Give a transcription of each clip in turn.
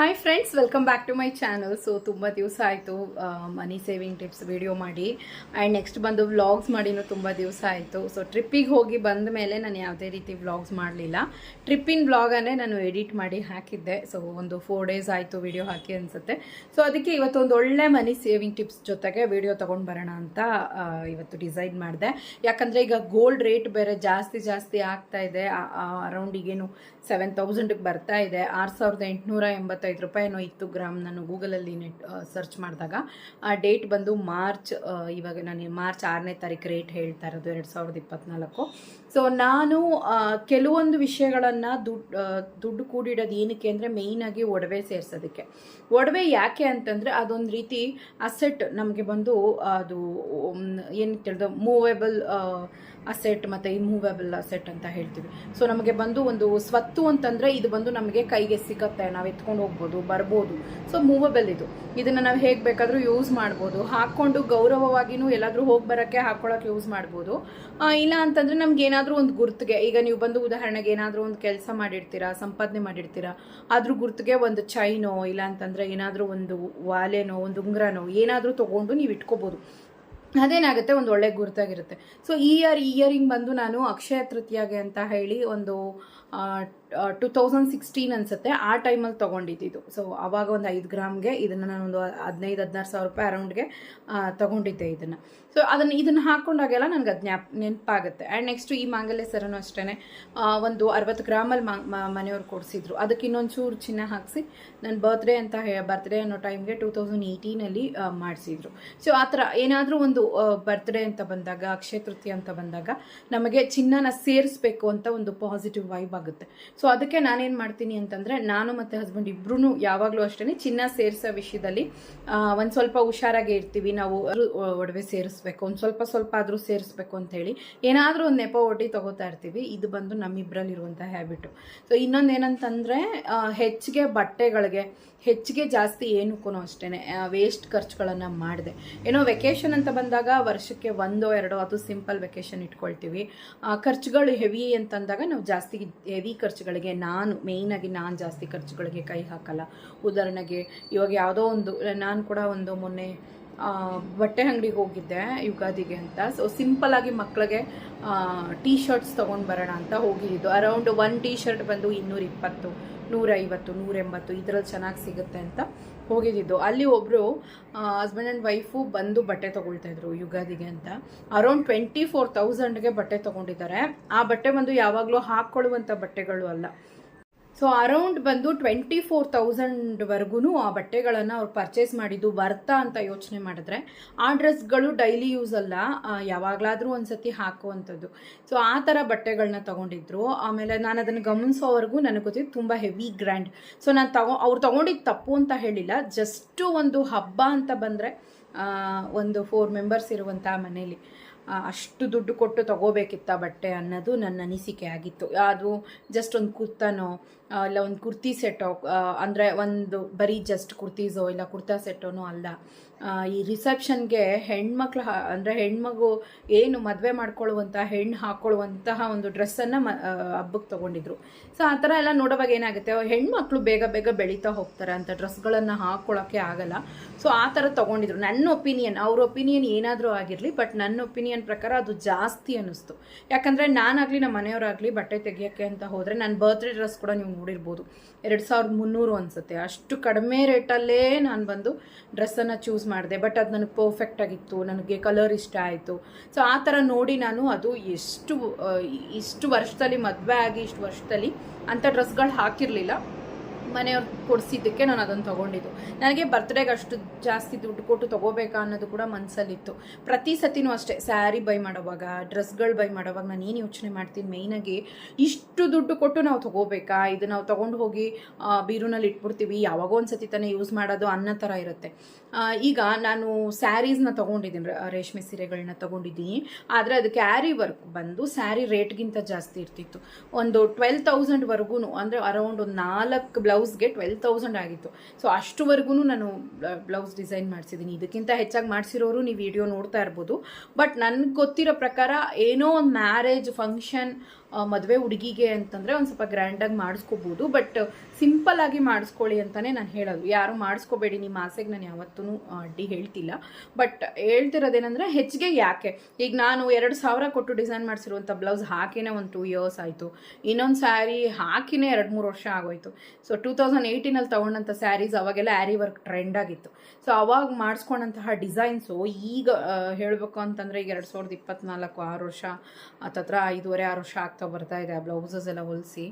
Hi friends welcome back to my channel so ತುಂಬ ದಿವಸ ಆಯಿತು ಮನಿ ಸೇವಿಂಗ್ ಟಿಪ್ಸ್ ವಿಡಿಯೋ ಮಾಡಿ. ಆ್ಯಂಡ್ ನೆಕ್ಸ್ಟ್ ಬಂದು ವ್ಲಾಗ್ಸ್ ಮಾಡಿನೂ ತುಂಬ ದಿವಸ ಆಯಿತು. ಸೊ ಟ್ರಿಪ್ಪಿಗೆ ಹೋಗಿ ಬಂದ ಮೇಲೆ ನಾನು ಯಾವುದೇ ರೀತಿ ವ್ಲಾಗ್ಸ್ ಮಾಡಲಿಲ್ಲ. ಟ್ರಿಪ್ಪಿನ ವ್ಲಾಗನ್ನೇ ನಾನು ಎಡಿಟ್ ಮಾಡಿ ಹಾಕಿದ್ದೆ. ಸೊ ಒಂದು ಫೋರ್ ಡೇಸ್ ಆಯಿತು ವಿಡಿಯೋ ಹಾಕಿ ಅನಿಸುತ್ತೆ. ಸೊ ಅದಕ್ಕೆ ಇವತ್ತು ಒಂದು ಒಳ್ಳೆ ಮನಿ ಸೇವಿಂಗ್ ಟಿಪ್ಸ್ ಜೊತೆಗೆ ವಿಡಿಯೋ ತೊಗೊಂಡು ಬರೋಣ ಅಂತ ಇವತ್ತು ಡಿಸೈಡ್ ಮಾಡಿದೆ. ಯಾಕಂದರೆ ಈಗ ಗೋಲ್ಡ್ ರೇಟ್ ಬೇರೆ ಜಾಸ್ತಿ ಜಾಸ್ತಿ ಆಗ್ತಾ ಇದೆ. ಅರೌಂಡ್ ಈಗೇನು ಸೆವೆನ್ ತೌಸಂಡಿಗೆ ಬರ್ತಾ ಇದೆ. ಆರು ಸಾವಿರದ ಎಂಟುನೂರ ಎಂಬತ್ತೈದು ರೂಪಾಯಿನೋ ಇತ್ತು ಗ್ರಾಮ್ ನಾನು ಗೂಗಲಲ್ಲಿ ನೆಟ್ ಸರ್ಚ್ ಮಾಡಿದಾಗ. ಆ ಡೇಟ್ ಬಂದು ಮಾರ್ಚ್ ಇವಾಗ ನಾನು ಮಾರ್ಚ್ ಆರನೇ ತಾರೀಕು ರೇಟ್ ಹೇಳ್ತಾ ಇರೋದು ಎರಡು ಸಾವಿರದ ಇಪ್ಪತ್ನಾಲ್ಕು. ಸೊ ನಾನು ಕೆಲವೊಂದು ವಿಷಯಗಳನ್ನು ದುಡ್ಡು ದುಡ್ಡು ಕೂಡಿಡೋದು ಏನಕ್ಕೆ ಅಂದರೆ ಮೇಯ್ನಾಗಿ ಒಡವೆ ಸೇರಿಸೋದಕ್ಕೆ. ಒಡವೆ ಯಾಕೆ ಅಂತಂದರೆ ಅದೊಂದು ರೀತಿ ಅಸೆಟ್ ನಮಗೆ ಬಂದು ಅದು ಏನು ತಿಳಿದು ಮೂವೇಬಲ್ ಅಸೆಟ್ ಮತ್ತು ಇಮ್ಮೂವೇಬಲ್ ಅಸೆಟ್ ಅಂತ ಹೇಳ್ತೀವಿ. ಸೊ ನಮಗೆ ಬಂದು ಒಂದು ಸ್ವತ್ತು ಅಂತಂದರೆ ಇದು ಬಂದು ನಮಗೆ ಕೈಗೆ ಸಿಗತ್ತೆ. ನಾವು ಎತ್ಕೊಂಡು ಹೋಗ್ಬೋದು, ಬರ್ಬೋದು. ಸೊ ಮೂವಬಲ್ ಇದು. ಇದನ್ನು ನಾವು ಹೇಗೆ ಬೇಕಾದರೂ ಯೂಸ್ ಮಾಡ್ಬೋದು. ಹಾಕ್ಕೊಂಡು ಗೌರವವಾಗಿಯೂ ಎಲ್ಲಾದರೂ ಹೋಗಿ ಬರೋಕ್ಕೆ ಹಾಕ್ಕೊಳ್ಳೋಕೆ ಯೂಸ್ ಮಾಡ್ಬೋದು. ಇಲ್ಲ ಅಂತಂದರೆ ನಮ್ಗೆ ಏನಾದರೂ ಒಂದು ಗುರ್ತಿಗೆ, ಈಗ ನೀವು ಬಂದು ಉದಾಹರಣೆಗೆ ಏನಾದರೂ ಒಂದು ಕೆಲಸ ಮಾಡಿರ್ತೀರಾ, ಸಂಪಾದನೆ ಮಾಡಿರ್ತೀರಾ ಅದ್ರ ಗುರ್ತಿಗೆ ಒಂದು ಚೈನೋ ಇಲ್ಲ ಅಂತಂದರೆ ಏನಾದರೂ ಒಂದು ವಾಲೆನೋ, ಒಂದು ಉಂಗ್ರನೋ ಏನಾದರೂ ತೊಗೊಂಡು ನೀವು ಇಟ್ಕೋಬೋದು. ಅದೇನಾಗುತ್ತೆ? ಒಂದು ಒಳ್ಳೆ ಗುರುತಾಗಿರುತ್ತೆ. ಸೊ ಈ ಇಯರ್ ಇಯರಿಂಗ್ ಬಂದು ನಾನು ಅಕ್ಷಯ ತೃತೀಯಗೆ ಅಂತ ಹೇಳಿ ಒಂದು ಟು ತೌಸಂಡ್ ಸಿಕ್ಸ್ಟೀನ್ ಅನ್ಸುತ್ತೆ. ಆ ಟೈಮಲ್ಲಿ ತೊಗೊಂಡಿದ್ದು ಸೊ ಆವಾಗ ಒಂದು ಐದು ಗ್ರಾಮ್ಗೆ ಇದನ್ನು ನಾನು ಒಂದು ಹದಿನೈದು, ಹದಿನಾರು ಸಾವಿರ ರೂಪಾಯಿ ಅರೌಂಡ್ಗೆ ತೊಗೊಂಡಿದ್ದೆ ಇದನ್ನು. ಸೊ ಅದನ್ನು ಇದನ್ನು ಹಾಕ್ಕೊಂಡಾಗೆಲ್ಲ ನನಗೆ ಅದು ಜ್ಞಾಪ, ನೆನಪಾಗುತ್ತೆ. ಆ್ಯಂಡ್ ನೆಕ್ಸ್ಟು ಈ ಮಾಂಗಲ್ಯ ಸರನು ಅಷ್ಟೇ ಒಂದು ಅರವತ್ತು ಗ್ರಾಮಲ್ಲಿ ಮಾ ಮನೆಯವ್ರು ಕೊಡಿಸಿದ್ರು. ಅದಕ್ಕೆ ಇನ್ನೊಂದು ಚೂರು ಚಿನ್ನ ಹಾಕಿಸಿ ನನ್ನ ಬರ್ತ್ಡೇ ಅಂತ ಹೇ ಬರ್ತ್ಡೇ ಅನ್ನೋ ಟೈಮ್ಗೆ ಟೂ ತೌಸಂಡ್ ಏಯ್ಟೀನಲ್ಲಿ ಮಾಡಿಸಿದ್ರು. ಸೊ ಆ ಥರ ಏನಾದರೂ ಒಂದು ಬರ್ತ್ಡೇ ಅಂತ ಬಂದಾಗ, ಅಕ್ಷಯ ತೃತೀಯ ಅಂತ ಬಂದಾಗ ನಮಗೆ ಚಿನ್ನನ ಸೇರಿಸ್ಬೇಕು ಅಂತ ಒಂದು ಪಾಸಿಟಿವ್ ವೈಬ್ ಆಗುತ್ತೆ. ಸೊ ಅದಕ್ಕೆ ನಾನೇನು ಮಾಡ್ತೀನಿ ಅಂತಂದರೆ, ನಾನು ಮತ್ತು ಹಸ್ಬೆಂಡ್ ಇಬ್ಬರೂ ಯಾವಾಗಲೂ ಅಷ್ಟೇ ಚಿನ್ನ ಸೇರಿಸೋ ವಿಷಯದಲ್ಲಿ ಒಂದು ಸ್ವಲ್ಪ ಹುಷಾರಾಗಿ ಇರ್ತೀವಿ. ನಾವು ಒಡವೆ ಸೇರಿಸ್ಬೇಕು, ಒಂದು ಸ್ವಲ್ಪ ಸ್ವಲ್ಪ ಆದರೂ ಸೇರಿಸ್ಬೇಕು ಅಂತ ಹೇಳಿ ಏನಾದರೂ ಒಂದು ನೆಪ ಒಡ್ಡಿ ತೊಗೋತಾ ಇರ್ತೀವಿ. ಇದು ಬಂದು ನಮ್ಮಿಬ್ಬರಲ್ಲಿರುವಂಥ ಹ್ಯಾಬಿಟು ಸೊ ಇನ್ನೊಂದು ಏನಂತಂದರೆ ಹೆಚ್ಚಿಗೆ ಬಟ್ಟೆಗಳಿಗೆ ಹೆಚ್ಚಿಗೆ ಜಾಸ್ತಿ ಏನಕ್ಕೂ ಅಷ್ಟೇ ವೇಸ್ಟ್ ಖರ್ಚುಗಳನ್ನು ಮಾಡಿದೆ. ಏನೋ ವೆಕೇಷನ್ ಅಂತ ಬಂದಾಗ ವರ್ಷಕ್ಕೆ ಒಂದೋ ಎರಡೋ, ಅದು ಸಿಂಪಲ್ ವೆಕೇಷನ್ ಇಟ್ಕೊಳ್ತೀವಿ. ಖರ್ಚುಗಳು ಹೆವಿ ಅಂತಂದಾಗ ನಾವು ಜಾಸ್ತಿ ಹೆವಿ ಖರ್ಚುಗಳಿಗೆ, ನಾನು ಮೇಯ್ನಾಗಿ ನಾನು ಜಾಸ್ತಿ ಖರ್ಚುಗಳಿಗೆ ಕೈ ಹಾಕಲ್ಲ. ಉದಾಹರಣೆಗೆ, ಇವಾಗ ಯಾವುದೋ ಒಂದು, ನಾನು ಕೂಡ ಒಂದು ಮೊನ್ನೆ ಬಟ್ಟೆ ಅಂಗಡಿಗೆ ಹೋಗಿದ್ದೆ ಯುಗಾದಿಗೆ ಅಂತ. ಸೊ ಸಿಂಪಲ್ ಆಗಿ ಮಕ್ಕಳಿಗೆ ಟೀ ಶರ್ಟ್ಸ್ ತೊಗೊಂಡು ಬರೋಣ ಅಂತ ಹೋಗಿದ್ದು. ಅರೌಂಡ್ ಒನ್ ಟೀ ಶರ್ಟ್ ಬಂದು ಇನ್ನೂರ ಇಪ್ಪತ್ತು ನೂರೈವತ್ತು, ನೂರೆಂಬತ್ತು ಇದರಲ್ಲಿ ಚೆನ್ನಾಗಿ ಸಿಗುತ್ತೆ ಅಂತ ಹೋಗಿದ್ದಿದ್ದು ಅಲ್ಲಿ ಒಬ್ಬರು ಹಸ್ಬೆಂಡ್ ಆ್ಯಂಡ್ ವೈಫು ಬಂದು ಬಟ್ಟೆ ತೊಗೊಳ್ತಾ ಇದ್ರು ಯುಗಾದಿಗೆ ಅಂತ. ಅರೌಂಡ್ ಟ್ವೆಂಟಿ ಫೋರ್ ತೌಸಂಡ್ಗೆ ಬಟ್ಟೆ ತೊಗೊಂಡಿದ್ದಾರೆ. ಆ ಬಟ್ಟೆ ಬಂದು ಯಾವಾಗಲೂ ಹಾಕ್ಕೊಳ್ಳುವಂಥ ಬಟ್ಟೆಗಳು ಅಲ್ಲ. ಸೊ ಅರೌಂಡ್ ಬಂದು ಟ್ವೆಂಟಿ ಫೋರ್ ತೌಸಂಡ್ವರೆಗೂ ಆ ಬಟ್ಟೆಗಳನ್ನು ಅವ್ರು ಪರ್ಚೇಸ್ ಮಾಡಿದ್ದು ಬರ್ತಾ ಅಂತ ಯೋಚನೆ ಮಾಡಿದ್ರೆ, ಆ ಡ್ರೆಸ್ಗಳು ಡೈಲಿ ಯೂಸ್ ಅಲ್ಲ ಯಾವಾಗಲಾದರೂ ಯಾವಾಗಲಾದರೂ ಒಂದ್ಸತಿ ಹಾಕುವಂಥದ್ದು. ಸೊ ಆ ಥರ ಬಟ್ಟೆಗಳನ್ನ ತಗೊಂಡಿದ್ರು. ಆಮೇಲೆ ನಾನು ಅದನ್ನು ಗಮನಿಸೋವರೆಗೂ ನನಗೆ ಗೊತ್ತಿದ್ದು ತುಂಬ ಹೆವಿ ಗ್ರ್ಯಾಂಡ್ ಸೊ ನಾನು ತಗೊ, ಅವ್ರು ತಗೊಂಡಿದ್ದು ತಪ್ಪು ಅಂತ ಹೇಳಿಲ್ಲ. ಜಸ್ಟು ಒಂದು ಹಬ್ಬ ಅಂತ ಬಂದರೆ ಒಂದು ಫೋರ್ ಮೆಂಬರ್ಸ್ ಇರುವಂಥ ಮನೇಲಿ ಅಷ್ಟು ದುಡ್ಡು ಕೊಟ್ಟು ತಗೋಬೇಕಿತ್ತ ಬಟ್ಟೆ ಅನ್ನೋದು ನನ್ನ ಅನಿಸಿಕೆ ಆಗಿತ್ತು. ಅದು ಜಸ್ಟ್ ಒಂದು ಕುರ್ತಾನೋ ಇಲ್ಲ ಒಂದು ಕುರ್ತಿ ಸೆಟ್ಟೋ ಅಂದರೆ ಒಂದು ಬರೀ ಜಸ್ಟ್ ಕುರ್ತೀಸೋ ಇಲ್ಲ ಕುರ್ತಾ ಸೆಟ್ಟೋನೋ ಅಲ್ಲ. ಈ ರಿಸೆಪ್ಷನ್ಗೆ ಹೆಣ್ಮಕ್ಳು ಅಂದರೆ ಹೆಣ್ಮಗು ಏನು ಮದುವೆ ಮಾಡ್ಕೊಳ್ಳುವಂಥ ಹೆಣ್ಣು ಹಾಕ್ಕೊಳ್ಳುವಂತಹ ಒಂದು ಡ್ರೆಸ್ಸನ್ನು ಮ ಹಬ್ಬಕ್ಕೆ ತೊಗೊಂಡಿದ್ರು. ಸೊ ಆ ಥರ ಎಲ್ಲ ನೋಡೋವಾಗ ಏನಾಗುತ್ತೆ ಹೆಣ್ಮಕ್ಳು ಬೇಗ ಬೇಗ ಬೆಳೀತಾ ಹೋಗ್ತಾರೆ ಅಂತ ಡ್ರೆಸ್ಗಳನ್ನು ಹಾಕ್ಕೊಳ್ಳೋಕ್ಕೆ ಆಗಲ್ಲ. ಸೊ ಆ ಥರ ತೊಗೊಂಡಿದ್ರು. ನನ್ನ ಒಪಿನಿಯನ್, ಅವ್ರ ಒಪಿನಿಯನ್ ಏನಾದರೂ ಆಗಿರಲಿ, ಬಟ್ ನನ್ನ ಒಪಿನಿಯನ್ ಪ್ರಕಾರ ಅದು ಜಾಸ್ತಿ ಅನ್ನಿಸ್ತು. ಯಾಕಂದರೆ ನಾನಾಗಲಿ ನಮ್ಮ ಮನೆಯವರಾಗಲಿ ಬಟ್ಟೆ ತೆಗಿಯೋಕ್ಕೆ ಅಂತ ಹೋದರೆ, ನನ್ನ ಬರ್ತ್ಡೇ ಡ್ರೆಸ್ ಕೂಡ ನೀವು ನೋಡಿರ್ಬೋದು. ಎರಡು ಸಾವಿರದ ಮುನ್ನೂರು ಅನಿಸುತ್ತೆ. ಅಷ್ಟು ಕಡಿಮೆ ರೇಟಲ್ಲೇ ನಾನು ಬಂದು ಡ್ರೆಸ್ಸನ್ನು ಚೂಸ್ ಮಾಡಿದೆ. ಬಟ್ ಅದು ನನಗೆ ಪರ್ಫೆಕ್ಟ್ ಆಗಿತ್ತು. ನನಗೆ ಕಲರ್ ಇಷ್ಟ ಆಯಿತು. ಸೊ ಆ ಥರ ನೋಡಿ ನಾನು ಅದು ಎಷ್ಟು ಇಷ್ಟು ವರ್ಷದಲ್ಲಿ ಮದುವೆ ಆಗಿ, ಇಷ್ಟು ವರ್ಷದಲ್ಲಿ ಅಂಥ ಡ್ರೆಸ್ಗಳು ಹಾಕಿರಲಿಲ್ಲ. ಮನೆಯವ್ರು ಕೊಡಿಸಿದ್ದಕ್ಕೆ ನಾನು ಅದನ್ನು ತೊಗೊಂಡಿದ್ದು. ನನಗೆ ಬರ್ತ್ಡೇಗೆ ಅಷ್ಟು ಜಾಸ್ತಿ ದುಡ್ಡು ಕೊಟ್ಟು ತೊಗೋಬೇಕಾ ಅನ್ನೋದು ಕೂಡ ಮನಸ್ಸಲ್ಲಿತ್ತು ಪ್ರತಿ ಸತಿನೂ ಅಷ್ಟೇ ಸ್ಯಾರಿ ಬೈ ಮಾಡೋವಾಗ ಡ್ರೆಸ್ಗಳು ಬೈ ಮಾಡೋವಾಗ ನಾನು ಏನು ಯೋಚನೆ ಮಾಡ್ತೀನಿ ಮೇಯ್ನಾಗಿ ಇಷ್ಟು ದುಡ್ಡು ಕೊಟ್ಟು ನಾವು ತೊಗೋಬೇಕಾ? ಇದು ನಾವು ತೊಗೊಂಡು ಹೋಗಿ ಬೀರೂನಲ್ಲಿ ಇಟ್ಬಿಡ್ತೀವಿ, ಯಾವಾಗೋ ಒಂದು ಸತಿ ತಾನೇ ಯೂಸ್ ಮಾಡೋದು ಅನ್ನೋ ಥರ ಇರುತ್ತೆ. ಈಗ ನಾನು ಸ್ಯಾರೀಸ್ನ ತೊಗೊಂಡಿದ್ದೀನಿ ರೇಷ್ಮೆ ಸೀರೆಗಳನ್ನ ತೊಗೊಂಡಿದ್ದೀನಿ. ಆದರೆ ಅದು ಕ್ಯಾರಿ ವರ್ಕ್ ಬಂದು ಸ್ಯಾರಿ ರೇಟ್ಗಿಂತ ಜಾಸ್ತಿ ಇರ್ತಿತ್ತು. ಒಂದು ಟ್ವೆಲ್ ತೌಸಂಡ್ವರೆಗೂ ಅಂದರೆ ಅರೌಂಡ್ ಒಂದು ನಾಲ್ಕು ಬ್ಲೌಸ್ಗೆ ಟ್ವೆಲ್ ತೌಸಂಡ್ ಆಗಿತ್ತು. ಸೊ ಅಷ್ಟುವರೆಗೂ ನಾನು ಬ್ಲೌಸ್ ಡಿಸೈನ್ ಮಾಡಿಸಿದ್ದೀನಿ ಇದಕ್ಕಿಂತ ಹೆಚ್ಚಾಗಿ ಮಾಡಿಸಿರೋರು ನೀವು ವಿಡಿಯೋ ನೋಡ್ತಾ ಇರ್ಬೋದು. ಬಟ್ ನನಗೆ ಗೊತ್ತಿರೋ ಪ್ರಕಾರ ಏನೋ ಒಂದು ಮ್ಯಾರೇಜ್, ಫಂಕ್ಷನ್ ಮದುವೆ ಹುಡುಗಿಗೆ ಅಂತಂದರೆ ಒಂದು ಸ್ವಲ್ಪ ಗ್ರ್ಯಾಂಡಾಗಿ ಮಾಡಿಸ್ಕೋಬೋದು ಬಟ್ ಸಿಂಪಲ್ ಆಗಿ ಮಾಡಿಸ್ಕೊಳ್ಳಿ ಅಂತಲೇ ನಾನು ಹೇಳೋದು. ಯಾರು ಮಾಡಿಸ್ಕೋಬೇಡಿ ನಿಮ್ಮ ಆಸೆಗೆ ನಾನು ಯಾವತ್ತೂ ಅಡ್ಡಿ ಹೇಳ್ತಿಲ್ಲ. ಬಟ್ ಹೇಳ್ತಿರೋದೇನೆಂದರೆ ಹೆಚ್ಚಿಗೆ ಯಾಕೆ? ಈಗ ನಾನು ಎರಡು ಸಾವಿರ ಕೊಟ್ಟು ಡಿಸೈನ್ ಮಾಡಿಸಿರುವಂಥ ಬ್ಲೌಸ್ ಹಾಕಿನೇ ಒಂದು ಟೂ ಇಯರ್ಸ್ ಆಯಿತು. ಇನ್ನೊಂದು ಸ್ಯಾರಿ ಹಾಕಿನೇ ಎರಡು ಮೂರು ವರ್ಷ ಆಗೋಯ್ತು. ಸೊ ಟೂ ತೌಸಂಡ್ ಏಯ್ಟೀನಲ್ಲಿ ತೊಗೊಂಡಂಥ ಸ್ಯಾರೀಸ್ ಅವಾಗೆಲ್ಲ ಆ್ಯರಿ ವರ್ಕ್ ಟ್ರೆಂಡ್ ಆಗಿತ್ತು. ಸೊ ಅವಾಗ ಮಾಡಿಸ್ಕೊಂಡಂತಹ ಡಿಸೈನ್ಸು ಈಗ ಹೇಳಬೇಕು ಅಂತಂದರೆ ಈಗ ಎರಡು ಸಾವಿರದ ಇಪ್ಪತ್ನಾಲ್ಕು, ಆರು ವರ್ಷ, ಹತ್ತತ್ರ ಐದೂವರೆ, ಆರು ವರ್ಷ ಬರ್ತಾ ಇದೆ, ಆ ಬ್ಲೌಸಸ್ ಎಲ್ಲ ಹೊಲಿಸಿ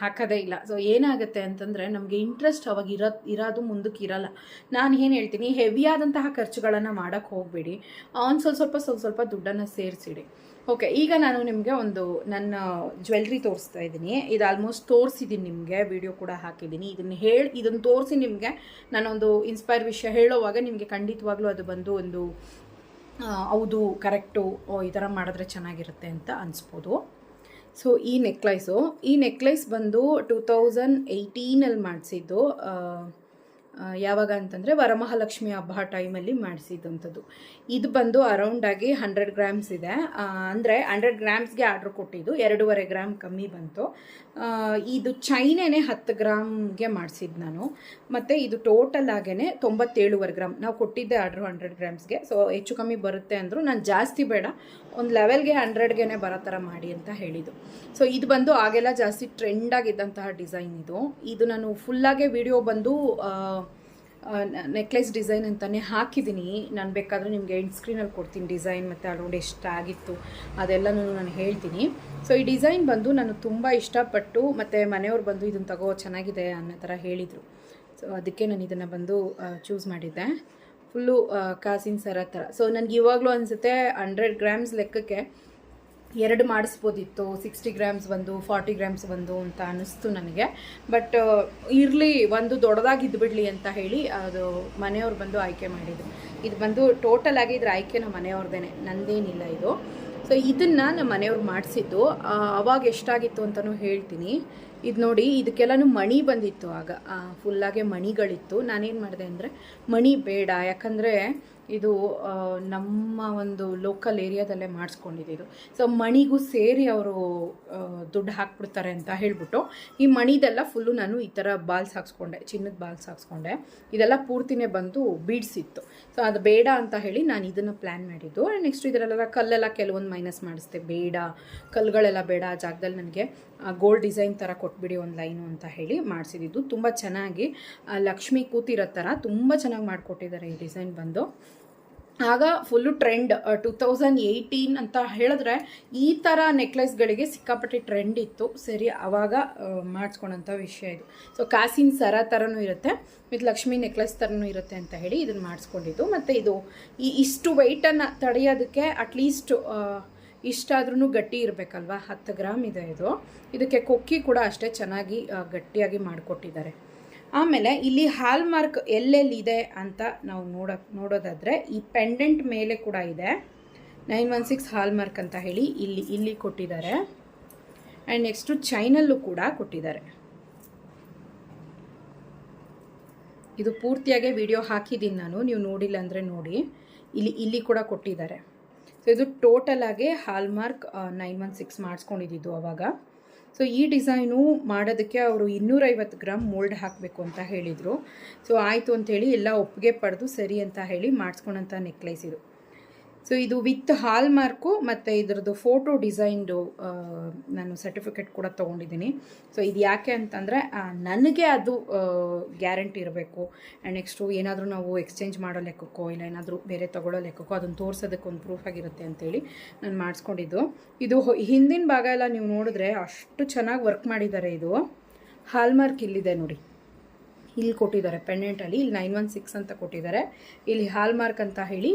ಹಾಕೋದೇ ಇಲ್ಲ. ಸೊ ಏನಾಗುತ್ತೆ ಅಂತಂದರೆ ನಮಗೆ ಇಂಟ್ರೆಸ್ಟ್ ಅವಾಗ ಇರೋ, ಇರೋದು ಮುಂದಕ್ಕೆ ಇರಲ್ಲ. ನಾನು ಏನು ಹೇಳ್ತೀನಿ ಹೆವಿಯಾದಂತಹ ಖರ್ಚುಗಳನ್ನು ಮಾಡೋಕ್ಕೆ ಹೋಗಬೇಡಿ. ಒಂದು ಸ್ವಲ್ಪ ಸ್ವಲ್ಪ ಸ್ವಲ್ಪ ಸ್ವಲ್ಪ ದುಡ್ಡನ್ನು ಸೇರಿಸಿಡಿ. ಓಕೆ ಈಗ ನಾನು ನಿಮಗೆ ಒಂದು ನನ್ನ ಜ್ಯುವೆಲ್ರಿ ತೋರಿಸ್ತಾ ಇದ್ದೀನಿ. ಇದು ಆಲ್ಮೋಸ್ಟ್ ತೋರಿಸಿದ್ದೀನಿ ನಿಮಗೆ ವಿಡಿಯೋ ಕೂಡ ಹಾಕಿದ್ದೀನಿ ಇದನ್ನು ಹೇಳಿ ಇದನ್ನು ತೋರಿಸಿ ನಿಮಗೆ ನಾನೊಂದು ಇನ್ಸ್ಪೈರ್ ವಿಷಯ ಹೇಳೋವಾಗ ನಿಮಗೆ ಖಂಡಿತವಾಗ್ಲೂ ಅದು ಬಂದು ಒಂದು ಹೌದು ಕರೆಕ್ಟು ಈ ಥರ ಮಾಡಿದ್ರೆ ಚೆನ್ನಾಗಿರುತ್ತೆ ಅಂತ ಅನಿಸ್ಬೋದು. ಸೊ ಈ ನೆಕ್ಲೈಸು ಈ ನೆಕ್ಲೈಸ್ ಬಂದು ಟೂ ತೌಸಂಡ್ ಏಯ್ಟೀನಲ್ಲಿ ಮಾಡಿಸಿದ್ದು ಯಾವಾಗ ಅಂತಂದರೆ ವರಮಹಾಲಕ್ಷ್ಮಿ ಹಬ್ಬ ಟೈಮಲ್ಲಿ ಮಾಡಿಸಿದಂಥದ್ದು. ಇದು ಬಂದು ಅರೌಂಡಾಗಿ ಹಂಡ್ರೆಡ್ ಗ್ರಾಮ್ಸ್ ಇದೆ. ಅಂದರೆ ಹಂಡ್ರೆಡ್ ಗ್ರಾಮ್ಸ್ಗೆ ಆರ್ಡ್ರ್ ಕೊಟ್ಟಿದ್ದು ಎರಡೂವರೆ ಗ್ರಾಮ್ ಕಮ್ಮಿ ಬಂತು. ಇದು ಚೈನೇನೆ ಹತ್ತು ಗ್ರಾಮ್ಗೆ ಮಾಡಿಸಿದ್ದು ನಾನು. ಮತ್ತು ಇದು ಟೋಟಲ್ ಆಗೇ ತೊಂಬತ್ತೇಳುವರೆ ಗ್ರಾಮ್ ನಾವು ಕೊಟ್ಟಿದ್ದೆ ಆರ್ಡ್ರ್ ಹಂಡ್ರೆಡ್ ಗ್ರಾಮ್ಸ್ಗೆ ಸೊ ಹೆಚ್ಚು ಕಮ್ಮಿ ಬರುತ್ತೆ ಅಂದರು ನಾನು ಜಾಸ್ತಿ ಬೇಡ. ಒಂದು ಲೆವೆಲ್ಗೆ ಹಂಡ್ರೆಡ್ಗೆ ಬರೋ ಥರ ಮಾಡಿ ಅಂತ ಹೇಳಿದ್ದು. ಸೊ ಇದು ಬಂದು ಆಗೆಲ್ಲ ಜಾಸ್ತಿ ಟ್ರೆಂಡಾಗಿದ್ದಂತಹ ಡಿಸೈನ್ ಇದು. ಇದು ನಾನು ಫುಲ್ಲಾಗೆ ವಿಡಿಯೋ ಬಂದು ನೆಕ್ಲೆಸ್ ಡಿಸೈನ್ ಅಂತಲೇ ಹಾಕಿದ್ದೀನಿ. ನಾನು ಬೇಕಾದರೆ ನಿಮಗೆ ಎಂಡ್ ಸ್ಕ್ರೀನಲ್ಲಿ ಕೊಡ್ತೀನಿ ಡಿಸೈನ್ ಮತ್ತು ಅರೌಂಡ್ ಎಷ್ಟಾಗಿತ್ತು ಅದೆಲ್ಲನೂ ನಾನು ಹೇಳ್ತೀನಿ. ಸೊ ಈ ಡಿಸೈನ್ ಬಂದು ನಾನು ತುಂಬ ಇಷ್ಟಪಟ್ಟು ಮತ್ತು ಮನೆಯವ್ರು ಬಂದು ಇದನ್ನು ತಗೋ, ಚೆನ್ನಾಗಿದೆ ಅನ್ನೋ ಥರ ಹೇಳಿದರು. ಸೊ ಅದಕ್ಕೆ ನಾನು ಇದನ್ನು ಬಂದು ಚೂಸ್ ಮಾಡಿದ್ದೆ. ಫುಲ್ಲು ಕಾಸಿನ ಸರ ಥರ ಸೊ ನನಗೆ ಇವಾಗಲೂ ಅನಿಸುತ್ತೆ ಹಂಡ್ರೆಡ್ ಗ್ರಾಮ್ಸ್ ಲೆಕ್ಕಕ್ಕೆ ಎರಡು ಮಾಡಿಸ್ಬೋದಿತ್ತು ಸಿಕ್ಸ್ಟಿ ಗ್ರಾಮ್ಸ್ ಒಂದು ಫಾರ್ಟಿ ಗ್ರಾಮ್ಸ್ ಒಂದು ಅಂತ ಅನ್ನಿಸ್ತು ನನಗೆ. ಬಟ್ ಇರಲಿ, ಒಂದು ದೊಡ್ಡದಾಗಿದ್ದು ಬಿಡಲಿ ಅಂತ ಹೇಳಿ ಅದು ಮನೆಯವ್ರು ಬಂದು ಆಯ್ಕೆ ಮಾಡಿದ್ರು. ಇದು ಬಂದು ಟೋಟಲ್ ಆಗಿ ಇದ್ರ ಆಯ್ಕೆ ನಮ್ಮ ಮನೆಯವ್ರದ್ದೇನೆ ನಂದೇನಿಲ್ಲ ಇದು. ಸೊ ಇದನ್ನು ನಮ್ಮ ಮನೆಯವ್ರು ಮಾಡಿಸಿದ್ದು. ಅವಾಗ ಎಷ್ಟಾಗಿತ್ತು ಅಂತಲೂ ಹೇಳ್ತೀನಿ. ಇದು ನೋಡಿ, ಇದಕ್ಕೆಲ್ಲನೂ ಮಣಿ ಬಂದಿತ್ತು ಆಗ. ಫುಲ್ಲಾಗೆ ಮಣಿಗಳಿತ್ತು. ನಾನೇನು ಮಾಡಿದೆ ಅಂದರೆ, ಮಣಿ ಬೇಡ. ಯಾಕಂದರೆ ಇದು ನಮ್ಮ ಒಂದು ಲೋಕಲ್ ಏರಿಯಾದಲ್ಲೇ ಮಾಡಿಸ್ಕೊಂಡಿದ್ದು ಸೊ ಮಣಿಗೂ ಸೇರಿ ಅವರು ದುಡ್ಡು ಹಾಕ್ಬಿಡ್ತಾರೆ ಅಂತ ಹೇಳ್ಬಿಟ್ಟು, ಈ ಮಣಿದೆಲ್ಲ ಫುಲ್ಲು ನಾನು ಈ ಥರ ಬಾಲ್ಸ್ ಹಾಕ್ಸ್ಕೊಂಡೆ, ಚಿನ್ನದ ಬಾಲ್ಸ್ ಹಾಕ್ಸ್ಕೊಂಡೆ. ಇದೆಲ್ಲ ಪೂರ್ತಿನೇ ಬಂದು ಬೀಡ್ಸ್ ಇತ್ತು. ಸೊ ಅದು ಬೇಡ ಅಂತ ಹೇಳಿ ನಾನು ಇದನ್ನು ಪ್ಲ್ಯಾನ್ ಮಾಡಿದ್ದು. ನೆಕ್ಸ್ಟ್ ಇದರಲ್ಲೆಲ್ಲ ಕಲ್ಲೆಲ್ಲ ಕೆಲವೊಂದು ಮೈನಸ್ ಮಾಡಿಸ್ದೆ. ಬೇಡ ಕಲ್ಲುಗಳೆಲ್ಲ ಬೇಡ ಆ ಜಾಗದಲ್ಲಿ ನನಗೆ ಗೋಲ್ಡ್ ಡಿಸೈನ್ ಥರ ಕೊಟ್ಬಿಡಿ ಒಂದು ಲೈನು ಅಂತ ಹೇಳಿ ಮಾಡಿಸಿದ್ದು. ತುಂಬ ಚೆನ್ನಾಗಿ ಲಕ್ಷ್ಮಿ ಕೂತಿರೋ ಥರ ತುಂಬ ಚೆನ್ನಾಗಿ ಮಾಡಿಕೊಟ್ಟಿದ್ದಾರೆ ಈ ಡಿಸೈನ್ ಬಂದು. ಆಗ full trend two thousand eighteen ಅಂತ ಹೇಳಿದ್ರೆ ಈ ಥರ ನೆಕ್ಲೆಸ್ಗಳಿಗೆ ಸಿಕ್ಕಾಪಟ್ಟೆ ಟ್ರೆಂಡ್ ಇತ್ತು. ಸರಿ ಆವಾಗ ಮಾಡಿಸ್ಕೊಂಡಂಥ ವಿಷಯ ಇದು. ಸೊ ಕಾಸಿನ ಸರ ಥರನೂ ಇರುತ್ತೆ, ವಿತ್ ಲಕ್ಷ್ಮಿ ನೆಕ್ಲೆಸ್ ಥರನೂ ಇರುತ್ತೆ ಅಂತ ಹೇಳಿ ಇದನ್ನು ಮಾಡಿಸ್ಕೊಂಡಿದ್ದು. ಮತ್ತು ಇದು ಈ ಇಷ್ಟು ವೆಯ್ಟನ್ನು ತಡೆಯೋದಕ್ಕೆ ಅಟ್ಲೀಸ್ಟ್ ಇಷ್ಟಾದ್ರೂ ಗಟ್ಟಿ ಇರಬೇಕಲ್ವಾ? ಹತ್ತು ಗ್ರಾಮ್ ಇದೆ ಇದು. ಇದಕ್ಕೆ ಕೊಕ್ಕಿ ಕೂಡ ಅಷ್ಟೇ ಚೆನ್ನಾಗಿ ಗಟ್ಟಿಯಾಗಿ ಮಾಡಿಕೊಟ್ಟಿದ್ದಾರೆ. ಆಮೇಲೆ ಇಲ್ಲಿ ಹಾಲ್ ಮಾರ್ಕ್ ಎಲ್ಲೆಲ್ಲಿದೆ ಅಂತ ನಾವು ನೋಡೋಕೆ ನೋಡೋದಾದರೆ ಈ ಪೆಂಡೆಂಟ್ ಮೇಲೆ ಕೂಡ ಇದೆ. Nine one six hallmark ಅಂತ ಹೇಳಿ ಇಲ್ಲಿ ಇಲ್ಲಿ ಕೊಟ್ಟಿದ್ದಾರೆ. ಆ್ಯಂಡ್ ನೆಕ್ಸ್ಟು ಚೈನಲ್ಲೂ ಕೂಡ ಕೊಟ್ಟಿದ್ದಾರೆ. ಇದು ಪೂರ್ತಿಯಾಗಿ ವಿಡಿಯೋ ಹಾಕಿದ್ದೀನಿ ನಾನು, ನೀವು ನೋಡಿಲ್ಲ ಅಂದರೆ ನೋಡಿ. ಇಲ್ಲಿ ಇಲ್ಲಿ ಕೂಡ ಕೊಟ್ಟಿದ್ದಾರೆ. ಸೊ ಇದು ಟೋಟಲ್ ಆಗಿ ಹಾಲ್ಮಾರ್ಕ್ ನೈನ್ ಒನ್ ಸಿಕ್ಸ್ ಮಾಡಿಸ್ಕೊಂಡಿದ್ದು ಅವಾಗ. ಸೊ ಈ ಡಿಸೈನು ಮಾಡೋದಕ್ಕೆ ಅವರು ಇನ್ನೂರೈವತ್ತು ಗ್ರಾಮ್ ಮೋಲ್ಡ್ ಹಾಕಬೇಕು ಅಂತ ಹೇಳಿದರು. ಸೊ ಆಯಿತು ಅಂಥೇಳಿ ಎಲ್ಲ ಒಪ್ಪಿಗೆ ಪಡೆದು ಸರಿ ಅಂತ ಹೇಳಿ ಮಾಡಿಸ್ಕೊಂಡಂಥ ನೆಕ್ಲೇಸ್ ಇದು. ಸೊ ಇದು ವಿತ್ ಹಾಲ್ ಮಾರ್ಕು ಮತ್ತು ಇದರದ್ದು ಫೋಟೋ ಡಿಸೈನ್ದು ನಾನು ಸರ್ಟಿಫಿಕೇಟ್ ಕೂಡ ತೊಗೊಂಡಿದ್ದೀನಿ. ಸೊ ಇದು ಯಾಕೆ ಅಂತಂದರೆ ನನಗೆ ಅದು ಗ್ಯಾರಂಟಿ ಇರಬೇಕು. ಆ್ಯಂಡ್ ನೆಕ್ಸ್ಟು ಏನಾದರೂ ನಾವು ಎಕ್ಸ್ಚೇಂಜ್ ಮಾಡೋ ಲೆಕ್ಕಕ್ಕೋ, ಇಲ್ಲ ಏನಾದರೂ ಬೇರೆ ತೊಗೊಳ್ಳೋ ಲೆಕ್ಕಕ್ಕೋ, ಅದನ್ನು ತೋರಿಸೋದಕ್ಕೆ ಒಂದು ಪ್ರೂಫ್ ಆಗಿರುತ್ತೆ ಅಂತೇಳಿ ನಾನು ಮಾಡಿಸ್ಕೊಂಡಿದ್ದು. ಇದು ಹಿಂದಿನ ಭಾಗ ಎಲ್ಲ ನೀವು ನೋಡಿದ್ರೆ ಅಷ್ಟು ಚೆನ್ನಾಗಿ ವರ್ಕ್ ಮಾಡಿದ್ದಾರೆ ಇದು. ಹಾಲ್ ಮಾರ್ಕ್ ಇಲ್ಲಿದೆ ನೋಡಿ. ಇಲ್ಲಿ ಕೊಟ್ಟಿದ್ದಾರೆ ಪೆಂಡೆಂಟಲ್ಲಿ ಇಲ್ಲಿ ನೈನ್ ಒನ್ ಸಿಕ್ಸ್ ಅಂತ ಕೊಟ್ಟಿದ್ದಾರೆ. ಇಲ್ಲಿ ಹಾಲ್ ಮಾರ್ಕ್ ಅಂತ ಹೇಳಿ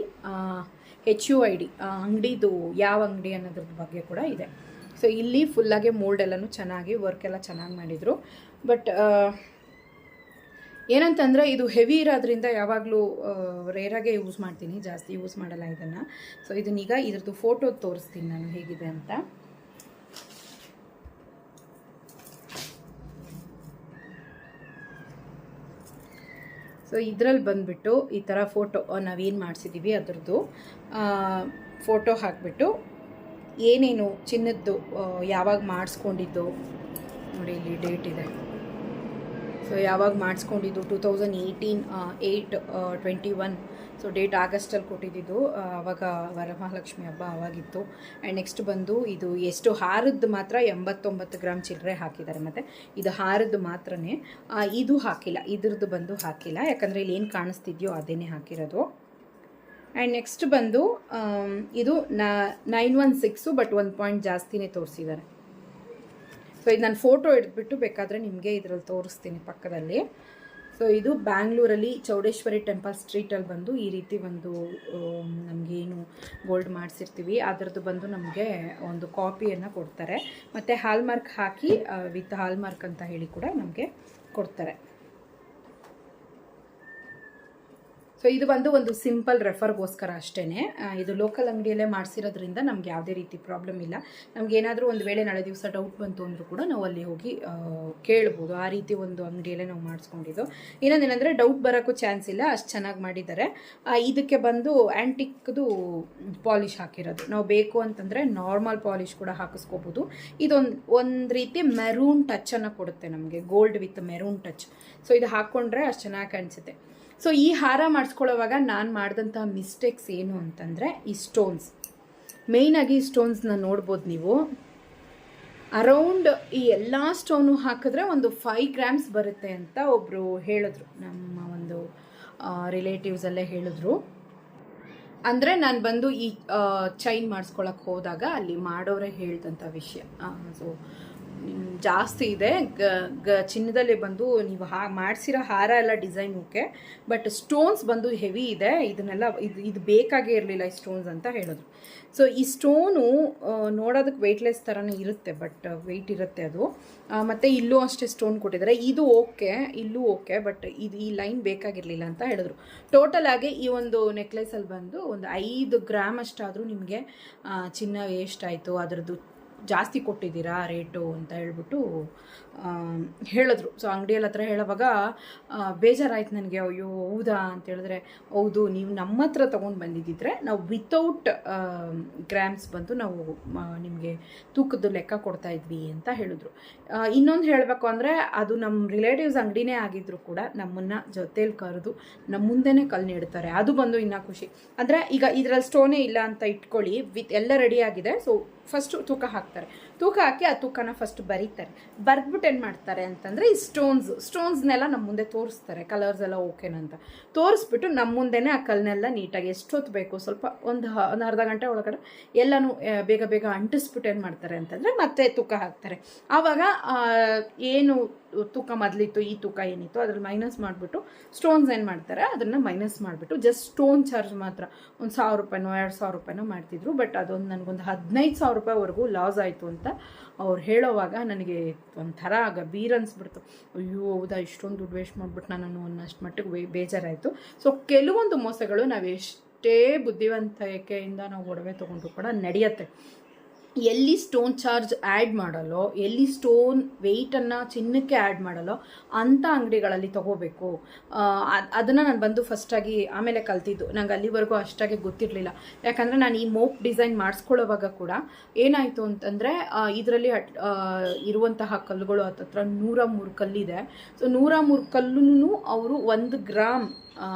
ಹೆಚ್ ಯು ಐ ಡಿ ಅಂಗಡಿದು ಯಾವ ಅಂಗಡಿ ಅನ್ನೋದ್ರ ಬಗ್ಗೆ ಕೂಡ ಇದೆ. ಸೊ ಇಲ್ಲಿ ಫುಲ್ಲಾಗೆ ಮೋಲ್ಡ್ ಎಲ್ಲನೂ ಚೆನ್ನಾಗಿ ವರ್ಕ್ ಎಲ್ಲ ಚೆನ್ನಾಗಿ ಮಾಡಿದರು. ಬಟ್ ಏನಂತಂದರೆ ಇದು ಹೆವಿ ಇರೋದ್ರಿಂದ ಯಾವಾಗಲೂ ರೇರಾಗೆ ಯೂಸ್ ಮಾಡ್ತೀನಿ, ಜಾಸ್ತಿ ಯೂಸ್ ಮಾಡಲ್ಲ ಇದನ್ನು. ಸೊ ಇದನ್ನೀಗ ಇದ್ರದ್ದು ಫೋಟೋ ತೋರಿಸ್ತೀನಿ ನಾನು ಹೇಗಿದೆ ಅಂತ. ಸೊ ಇದರಲ್ಲಿ ಬಂದುಬಿಟ್ಟು ಈ ಥರ ಫೋಟೋ ನಾವೇನು ಮಾಡಿಸಿದ್ದೀವಿ ಅದರದ್ದು ಫೋಟೋ ಹಾಕಿಬಿಟ್ಟು ಏನೇನು ಚಿನ್ನದ್ದು ಯಾವಾಗ ಮಾಡಿಸ್ಕೊಂಡಿದ್ದು, ನೋಡಿ ಇಲ್ಲಿ ಡೇಟ್ ಇದೆ. ಸೊ ಯಾವಾಗ ಮಾಡಿಸ್ಕೊಂಡಿದ್ದು two thousand eighteen eight twenty one so date ಆಗಸ್ಟಲ್ಲಿ ಕೊಟ್ಟಿದ್ದು ಆವಾಗ ವರಮಹಾಲಕ್ಷ್ಮಿ ಹಬ್ಬ ಆವಾಗಿತ್ತು ಆ್ಯಂಡ್ ನೆಕ್ಸ್ಟ್ ಬಂದು ಇದು ಎಷ್ಟು ಹಾರದ್ದು ಮಾತ್ರ ಎಂಬತ್ತೊಂಬತ್ತು ಗ್ರಾಮ್ ಚಿಲ್ಲರೆ ಹಾಕಿದ್ದಾರೆ ಮತ್ತು. ಇದು ಹಾರದ್ದು ಮಾತ್ರನೇ ಇದು ಹಾಕಿಲ್ಲ, ಇದ್ರದ್ದು ಬಂದು ಹಾಕಿಲ್ಲ. ಯಾಕಂದರೆ ಇಲ್ಲಿ ಏನು ಕಾಣಿಸ್ತಿದ್ಯೋ ಅದೇನೇ ಹಾಕಿರೋದು. ಆ್ಯಂಡ್ ನೆಕ್ಸ್ಟ್ ಬಂದು ಇದು ನೈನ್ ಒನ್ ಸಿಕ್ಸು ಬಟ್ ಒಂದು ಪಾಯಿಂಟ್ ಜಾಸ್ತಿನೇ ತೋರಿಸಿದ್ದಾರೆ. ಸೊ ಇದು ನಾನು ಫೋಟೋ ಹಿಡಿದ್ಬಿಟ್ಟು ಬೇಕಾದರೆ ನಿಮಗೆ ಇದರಲ್ಲಿ ತೋರಿಸ್ತೀನಿ ಪಕ್ಕದಲ್ಲಿ. ಸೊ ಇದು ಬ್ಯಾಂಗ್ಳೂರಲ್ಲಿ ಚೌಡೇಶ್ವರಿ ಟೆಂಪಲ್ ಸ್ಟ್ರೀಟಲ್ಲಿ ಬಂದು ಈ ರೀತಿ ಒಂದು ನಮಗೇನು ಗೋಲ್ಡ್ ಮಾಡಿಸಿರ್ತೀವಿ. ಅದರದ್ದು ಬಂದು ನಮಗೆ ಒಂದು ಕಾಪಿಯನ್ನು ಕೊಡ್ತಾರೆ. ಮತ್ತು ಹಾಲ್ಮಾರ್ಕ್ ಹಾಕಿ ವಿತ್ ಹಾಲ್ಮಾರ್ಕ್ ಅಂತ ಹೇಳಿ ಕೂಡ ನಮಗೆ ಕೊಡ್ತಾರೆ. ಸೊ ಇದು ಬಂದು ಒಂದು ಸಿಂಪಲ್ ರೆಫರ್ಗೋಸ್ಕರ ಅಷ್ಟೇ ಇದು ಲೋಕಲ್ ಅಂಗಡಿಯಲ್ಲೇ ಮಾಡಿಸಿರೋದ್ರಿಂದ ನಮ್ಗೆ ಯಾವುದೇ ರೀತಿ ಪ್ರಾಬ್ಲಮ್ ಇಲ್ಲ. ನಮ್ಗೆ ಏನಾದರೂ ಒಂದು ವೇಳೆ ನಾಳೆ ದಿವಸ ಡೌಟ್ ಬಂತು ಅಂದರೂ ಕೂಡ ನಾವು ಅಲ್ಲಿ ಹೋಗಿ ಕೇಳ್ಬೋದು. ಆ ರೀತಿ ಒಂದು ಅಂಗಡಿಯಲ್ಲೇ ನಾವು ಮಾಡಿಸ್ಕೊಂಡಿದ್ದು. ಇನ್ನೊಂದೇನೆಂದರೆ ಡೌಟ್ ಬರೋಕ್ಕೂ ಚಾನ್ಸ್ ಇಲ್ಲ. ಅಷ್ಟು ಚೆನ್ನಾಗಿ ಮಾಡಿದ್ದಾರೆ. ಇದಕ್ಕೆ ಬಂದು ಆ್ಯಂಟಿಕ್ದು ಪಾಲಿಷ್ ಹಾಕಿರೋದು. ನಾವು ಬೇಕು ಅಂತಂದರೆ ನಾರ್ಮಲ್ ಪಾಲಿಷ್ ಕೂಡ ಹಾಕಿಸ್ಕೋಬೋದು. ಇದೊಂದು, ಒಂದು ರೀತಿ ಮೆರೂನ್ ಟಚ್ಚನ್ನು ಕೊಡುತ್ತೆ ನಮಗೆ. Gold with maroon touch so ಇದು ಹಾಕ್ಕೊಂಡ್ರೆ ಅಷ್ಟು ಚೆನ್ನಾಗಿ ಕಾಣಿಸುತ್ತೆ. ಸೊ ಈ ಹಾರ ಮಾಡಿಸ್ಕೊಳ್ಳೋವಾಗ ನಾನು ಮಾಡಿದಂಥ ಮಿಸ್ಟೇಕ್ಸ್ ಏನು ಅಂತಂದರೆ ಈ ಸ್ಟೋನ್ಸ್ ಮೇಯ್ನಾಗಿ ಈ ಸ್ಟೋನ್ಸ್ನ ನೋಡ್ಬೋದು ನೀವು. ಅರೌಂಡ್ ಈ ಎಲ್ಲ ಸ್ಟೋನು ಹಾಕಿದ್ರೆ ಒಂದು ಫೈವ್ ಗ್ರಾಮ್ಸ್ ಬರುತ್ತೆ ಅಂತ ಒಬ್ಬರು ಹೇಳಿದ್ರು. ನಮ್ಮ ಒಂದು ರಿಲೇಟಿವ್ಸಲ್ಲೇ ಹೇಳಿದ್ರು. ಅಂದರೆ ನಾನು ಬಂದು ಈ ಚೈನ್ ಮಾಡಿಸ್ಕೊಳಕ್ಕೆ ಹೋದಾಗ ಅಲ್ಲಿ ಮಾಡೋರೇ ಹೇಳ್ದಂಥ ವಿಷಯ. ಸೊ ಜಾಸ್ತಿ ಇದೆ. ಗ ಗ, ಚಿನ್ನದಲ್ಲಿ ಬಂದು ನೀವು ಹಾ, ಮಾಡಿಸಿರೋ ಹಾರ ಎಲ್ಲ ಡಿಸೈನ್ ಓಕೆ. ಬಟ್ ಸ್ಟೋನ್ಸ್ ಬಂದು ಹೆವಿ ಇದೆ. ಇದನ್ನೆಲ್ಲ, ಇದು ಇದು ಬೇಕಾಗೇ ಇರಲಿಲ್ಲ ಈ ಸ್ಟೋನ್ಸ್ ಅಂತ ಹೇಳಿದ್ರು. ಸೊ, ಈ ಸ್ಟೋನು ನೋಡೋದಕ್ಕೆ ವೆಯ್ಟ್ಲೆಸ್ ಥರನೇ ಇರುತ್ತೆ, ಬಟ್ ವೆಯ್ಟ್ ಇರುತ್ತೆ ಅದು. ಮತ್ತು ಇಲ್ಲೂ ಅಷ್ಟೇ ಸ್ಟೋನ್ ಕೊಟ್ಟಿದ್ದಾರೆ. ಇದು ಓಕೆ, ಇಲ್ಲೂ ಓಕೆ, ಬಟ್ ಇದು, ಈ ಲೈನ್ ಬೇಕಾಗಿರಲಿಲ್ಲ ಅಂತ ಹೇಳಿದ್ರು. ಟೋಟಲ್ ಆಗಿ ಈ ಒಂದು ನೆಕ್ಲೆಸಲ್ಲಿ ಬಂದು ಒಂದು ಐದು ಗ್ರಾಮ್ ಅಷ್ಟಾದರೂ ನಿಮಗೆ ಚಿನ್ನ ವೇಸ್ಟ್ ಆಯಿತು. ಅದರದ್ದು ಜಾಸ್ತಿ ಕೊಟ್ಟಿದ್ದೀರಾ ರೇಟು ಅಂತ ಹೇಳ್ಬಿಟ್ಟು ಹೇಳಿದ್ರು. ಸೊ ಅಂಗಡಿಯಲ್ಲಿ ಹತ್ರ ಹೇಳುವಾಗ ಬೇಜಾರಾಯ್ತು ನನಗೆ, ಅಯ್ಯೋ, ಹೌದಾ ಅಂತ ಹೇಳಿದ್ರೆ, ಹೌದು, ನೀವು ನಮ್ಮ ಹತ್ರ ತೊಗೊಂಡು ಬಂದಿದ್ದಿದ್ರೆ ನಾವು ವಿತೌಟ್ ಗ್ರಾಮ್ಸ್ ಬಂದು ನಾವು ನಿಮಗೆ ತೂಕದ ಲೆಕ್ಕ ಕೊಡ್ತಾ ಇದ್ವಿ ಅಂತ ಹೇಳಿದ್ರು. ಇನ್ನೊಂದು ಹೇಳಬೇಕು ಅಂದರೆ, ಅದು ನಮ್ಮ ರಿಲೇಟಿವ್ಸ್ ಅಂಗಡಿನೇ ಆಗಿದ್ರು ಕೂಡ ನಮ್ಮನ್ನು ಜೊತೇಲಿ ಕರೆದು ನಮ್ಮ ಮುಂದೆನೇ ಕಲ್ ನೀಡ್ತಾರೆ. ಅದು ಬಂದು ಇನ್ನೂ ಖುಷಿ. ಅಂದರೆ ಈಗ ಇದರಲ್ಲಿ ಸ್ಟೋನೇ ಇಲ್ಲ ಅಂತ ಇಟ್ಕೊಳ್ಳಿ, ವಿತ್ ಎಲ್ಲ ರೆಡಿ ಆಗಿದೆ. ಸೊ ಫಸ್ಟು ತೂಕ ಹಾಕ್ತಾರೆ. ತೂಕ ಹಾಕಿ ಆ ತೂಕನ ಫಸ್ಟ್ ಬರೀತಾರೆ. ಬರೆದ್ಬಿಟ್ಟು ಏನು ಮಾಡ್ತಾರೆ ಅಂತಂದರೆ ಈ ಸ್ಟೋನ್ಸ್ ಸ್ಟೋನ್ಸ್ನೆಲ್ಲ ನಮ್ಮ ಮುಂದೆ ತೋರಿಸ್ತಾರೆ ಕಲರ್ಸ್ ಎಲ್ಲ ಓಕೆನಂತ ತೋರಿಸ್ಬಿಟ್ಟು ನಮ್ಮ ಮುಂದೆನೇ ಆ ಕಲ್ನೆಲ್ಲ ನೀಟಾಗಿ ಎಷ್ಟೊತ್ತು ಬೇಕು, ಸ್ವಲ್ಪ ಒಂದು ಒಂದು ಅರ್ಧ ಗಂಟೆ ಒಳಗಡೆ ಎಲ್ಲನೂ ಬೇಗ ಬೇಗ ಅಂಟಿಸ್ಬಿಟ್ಟು ಏನು ಮಾಡ್ತಾರೆ ಅಂತಂದರೆ ಮತ್ತೆ ತೂಕ ಹಾಕ್ತಾರೆ. ಆವಾಗ ಏನು ತೂಕ ಮೊದಲಿತ್ತು, ಈ ತೂಕ ಏನಿತ್ತು, ಅದ್ರಲ್ಲಿ ಮೈನಸ್ ಮಾಡಿಬಿಟ್ಟು ಸ್ಟೋನ್ಸ್ ಏನು ಮಾಡ್ತಾರೆ, ಅದನ್ನು ಮೈನಸ್ ಮಾಡಿಬಿಟ್ಟು ಜಸ್ಟ್ ಸ್ಟೋನ್ ಚಾರ್ಜ್ ಮಾತ್ರ. ಒಂದು ಸಾವಿರ ರೂಪಾಯಿನೋ, ಎರಡು ಸಾವಿರ ರೂಪಾಯಿನೋ ಮಾಡ್ತಿದ್ರು ಬಟ್ ಅದೊಂದು ನನಗೊಂದು ಹದಿನೈದು ಸಾವಿರ ರೂಪಾಯಿವರೆಗೂ ಲಾಸ್ ಆಯಿತು ಅಂತ ಅವ್ರು ಹೇಳೋವಾಗ ನನಗೆ ಒಂಥರ ಗಂಭೀರ ಅನಿಸ್ಬಿಡ್ತು. ಅಯ್ಯೋ, ಹೌದಾ, ಇಷ್ಟೊಂದು ದುಡ್ಡು ವೇಸ್ಟ್ ಮಾಡಿಬಿಟ್ಟು ನಾನು ಅನ್ನಷ್ಟು ಮಟ್ಟಿಗೆ ಬೇಜಾರಾಯಿತು. ಸೊ ಕೆಲವೊಂದು ಮೋಸಗಳು ನಾವು ಎಷ್ಟೇ ಬುದ್ಧಿವಂತಿಕೆಯಿಂದ ನಾವು ಒಡವೆ ತೊಗೊಂಡ್ರು ಕೂಡ ನಡೆಯುತ್ತೆ. ಎಲ್ಲಿ ಸ್ಟೋನ್ ಚಾರ್ಜ್ ಆ್ಯಡ್ ಮಾಡಲ್ಲೋ, ಎಲ್ಲಿ ಸ್ಟೋನ್ ವೆಯ್ಟನ್ನು ಚಿನ್ನಕ್ಕೆ ಆ್ಯಡ್ ಮಾಡಲ್ಲೋ ಅಂಥ ಅಂಗಡಿಗಳಲ್ಲಿ ತಗೋಬೇಕು. ಅದನ್ನು ನಾನು ಬಂದು ಫಸ್ಟಾಗಿ ಆಮೇಲೆ ಕಲ್ತಿದ್ದು. ನಂಗೆ ಅಲ್ಲಿವರೆಗೂ ಅಷ್ಟಾಗಿ ಗೊತ್ತಿರಲಿಲ್ಲ. ಯಾಕಂದರೆ ನಾನು ಈ ಮೋಪ್ ಡಿಸೈನ್ ಮಾಡಿಸ್ಕೊಳ್ಳೋವಾಗ ಕೂಡ ಏನಾಯಿತು ಅಂತಂದರೆ ಇದರಲ್ಲಿ ಇರುವಂತಹ ಕಲ್ಲುಗಳು ಹತ್ತತ್ರ ನೂರ ಮೂರು ಕಲ್ಲಿದೆ. ಸೊ ನೂರ ಮೂರು ಕಲ್ಲು ಅವರು ಒಂದು ಗ್ರಾಮ್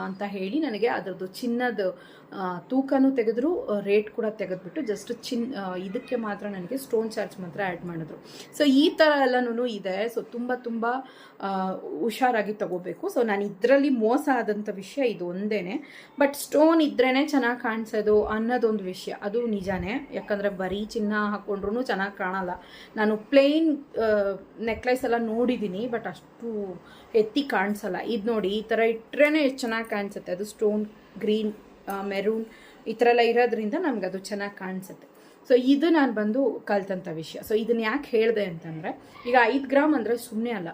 ಅಂತ ಹೇಳಿ ನನಗೆ ಅದರದ್ದು ಚಿನ್ನದ ತೂಕನೂ ತೆಗೆದ್ರು ರೇಟ್ ಕೂಡ ತೆಗೆದ್ಬಿಟ್ಟು ಜಸ್ಟ್ ಚಿನ್ ಇದಕ್ಕೆ ಮಾತ್ರ ನನಗೆ ಸ್ಟೋನ್ ಚಾರ್ಜ್ ಮಾತ್ರ ಆ್ಯಡ್ ಮಾಡಿದ್ರು. ಸೊ ಈ ಥರ ಎಲ್ಲನೂ ಇದೆ. ಸೊ ತುಂಬ ತುಂಬ ಹುಷಾರಾಗಿ ತಗೋಬೇಕು. ಸೊ ನಾನು ಇದರಲ್ಲಿ ಮೋಸ ಆದಂಥ ವಿಷಯ ಇದು ಒಂದೇ ಬಟ್ ಸ್ಟೋನ್ ಇದ್ರೇ ಚೆನ್ನಾಗಿ ಕಾಣಿಸೋದು ಅನ್ನೋದೊಂದು ವಿಷಯ. ಅದು ನಿಜಾನೇ. ಯಾಕಂದರೆ ಬರೀ ಚಿನ್ನ ಹಾಕ್ಕೊಂಡ್ರೂ ಚೆನ್ನಾಗಿ ಕಾಣಲ್ಲ. ನಾನು ಪ್ಲೇನ್ ನೆಕ್ಲೆಸ್ ಎಲ್ಲ ನೋಡಿದ್ದೀನಿ ಬಟ್ ಅಷ್ಟು ಎತ್ತಿ ಕಾಣಿಸಲ್ಲ. ಇದು ನೋಡಿ ಈ ಥರ ಎಷ್ಟು ಚೆನ್ನಾಗಿ ಕಾಣಿಸುತ್ತೆ. ಅದು ಸ್ಟೋನ್ ಗ್ರೀನ್ ಮೆರೂನ್ ಈ ಥರ ಎಲ್ಲ ಇರೋದ್ರಿಂದ ನಮ್ಗೆ ಅದು ಚೆನ್ನಾಗಿ ಕಾಣಿಸುತ್ತೆ. ಸೊ ಇದು ನಾನು ಬಂದು ಕಲ್ತಂಥ ವಿಷಯ. ಸೊ ಇದನ್ನ ಯಾಕೆ ಹೇಳಿದೆ ಅಂತಂದರೆ, ಈಗ ಐದು ಗ್ರಾಮ್ ಅಂದರೆ ಸುಮ್ಮನೆ ಅಲ್ಲ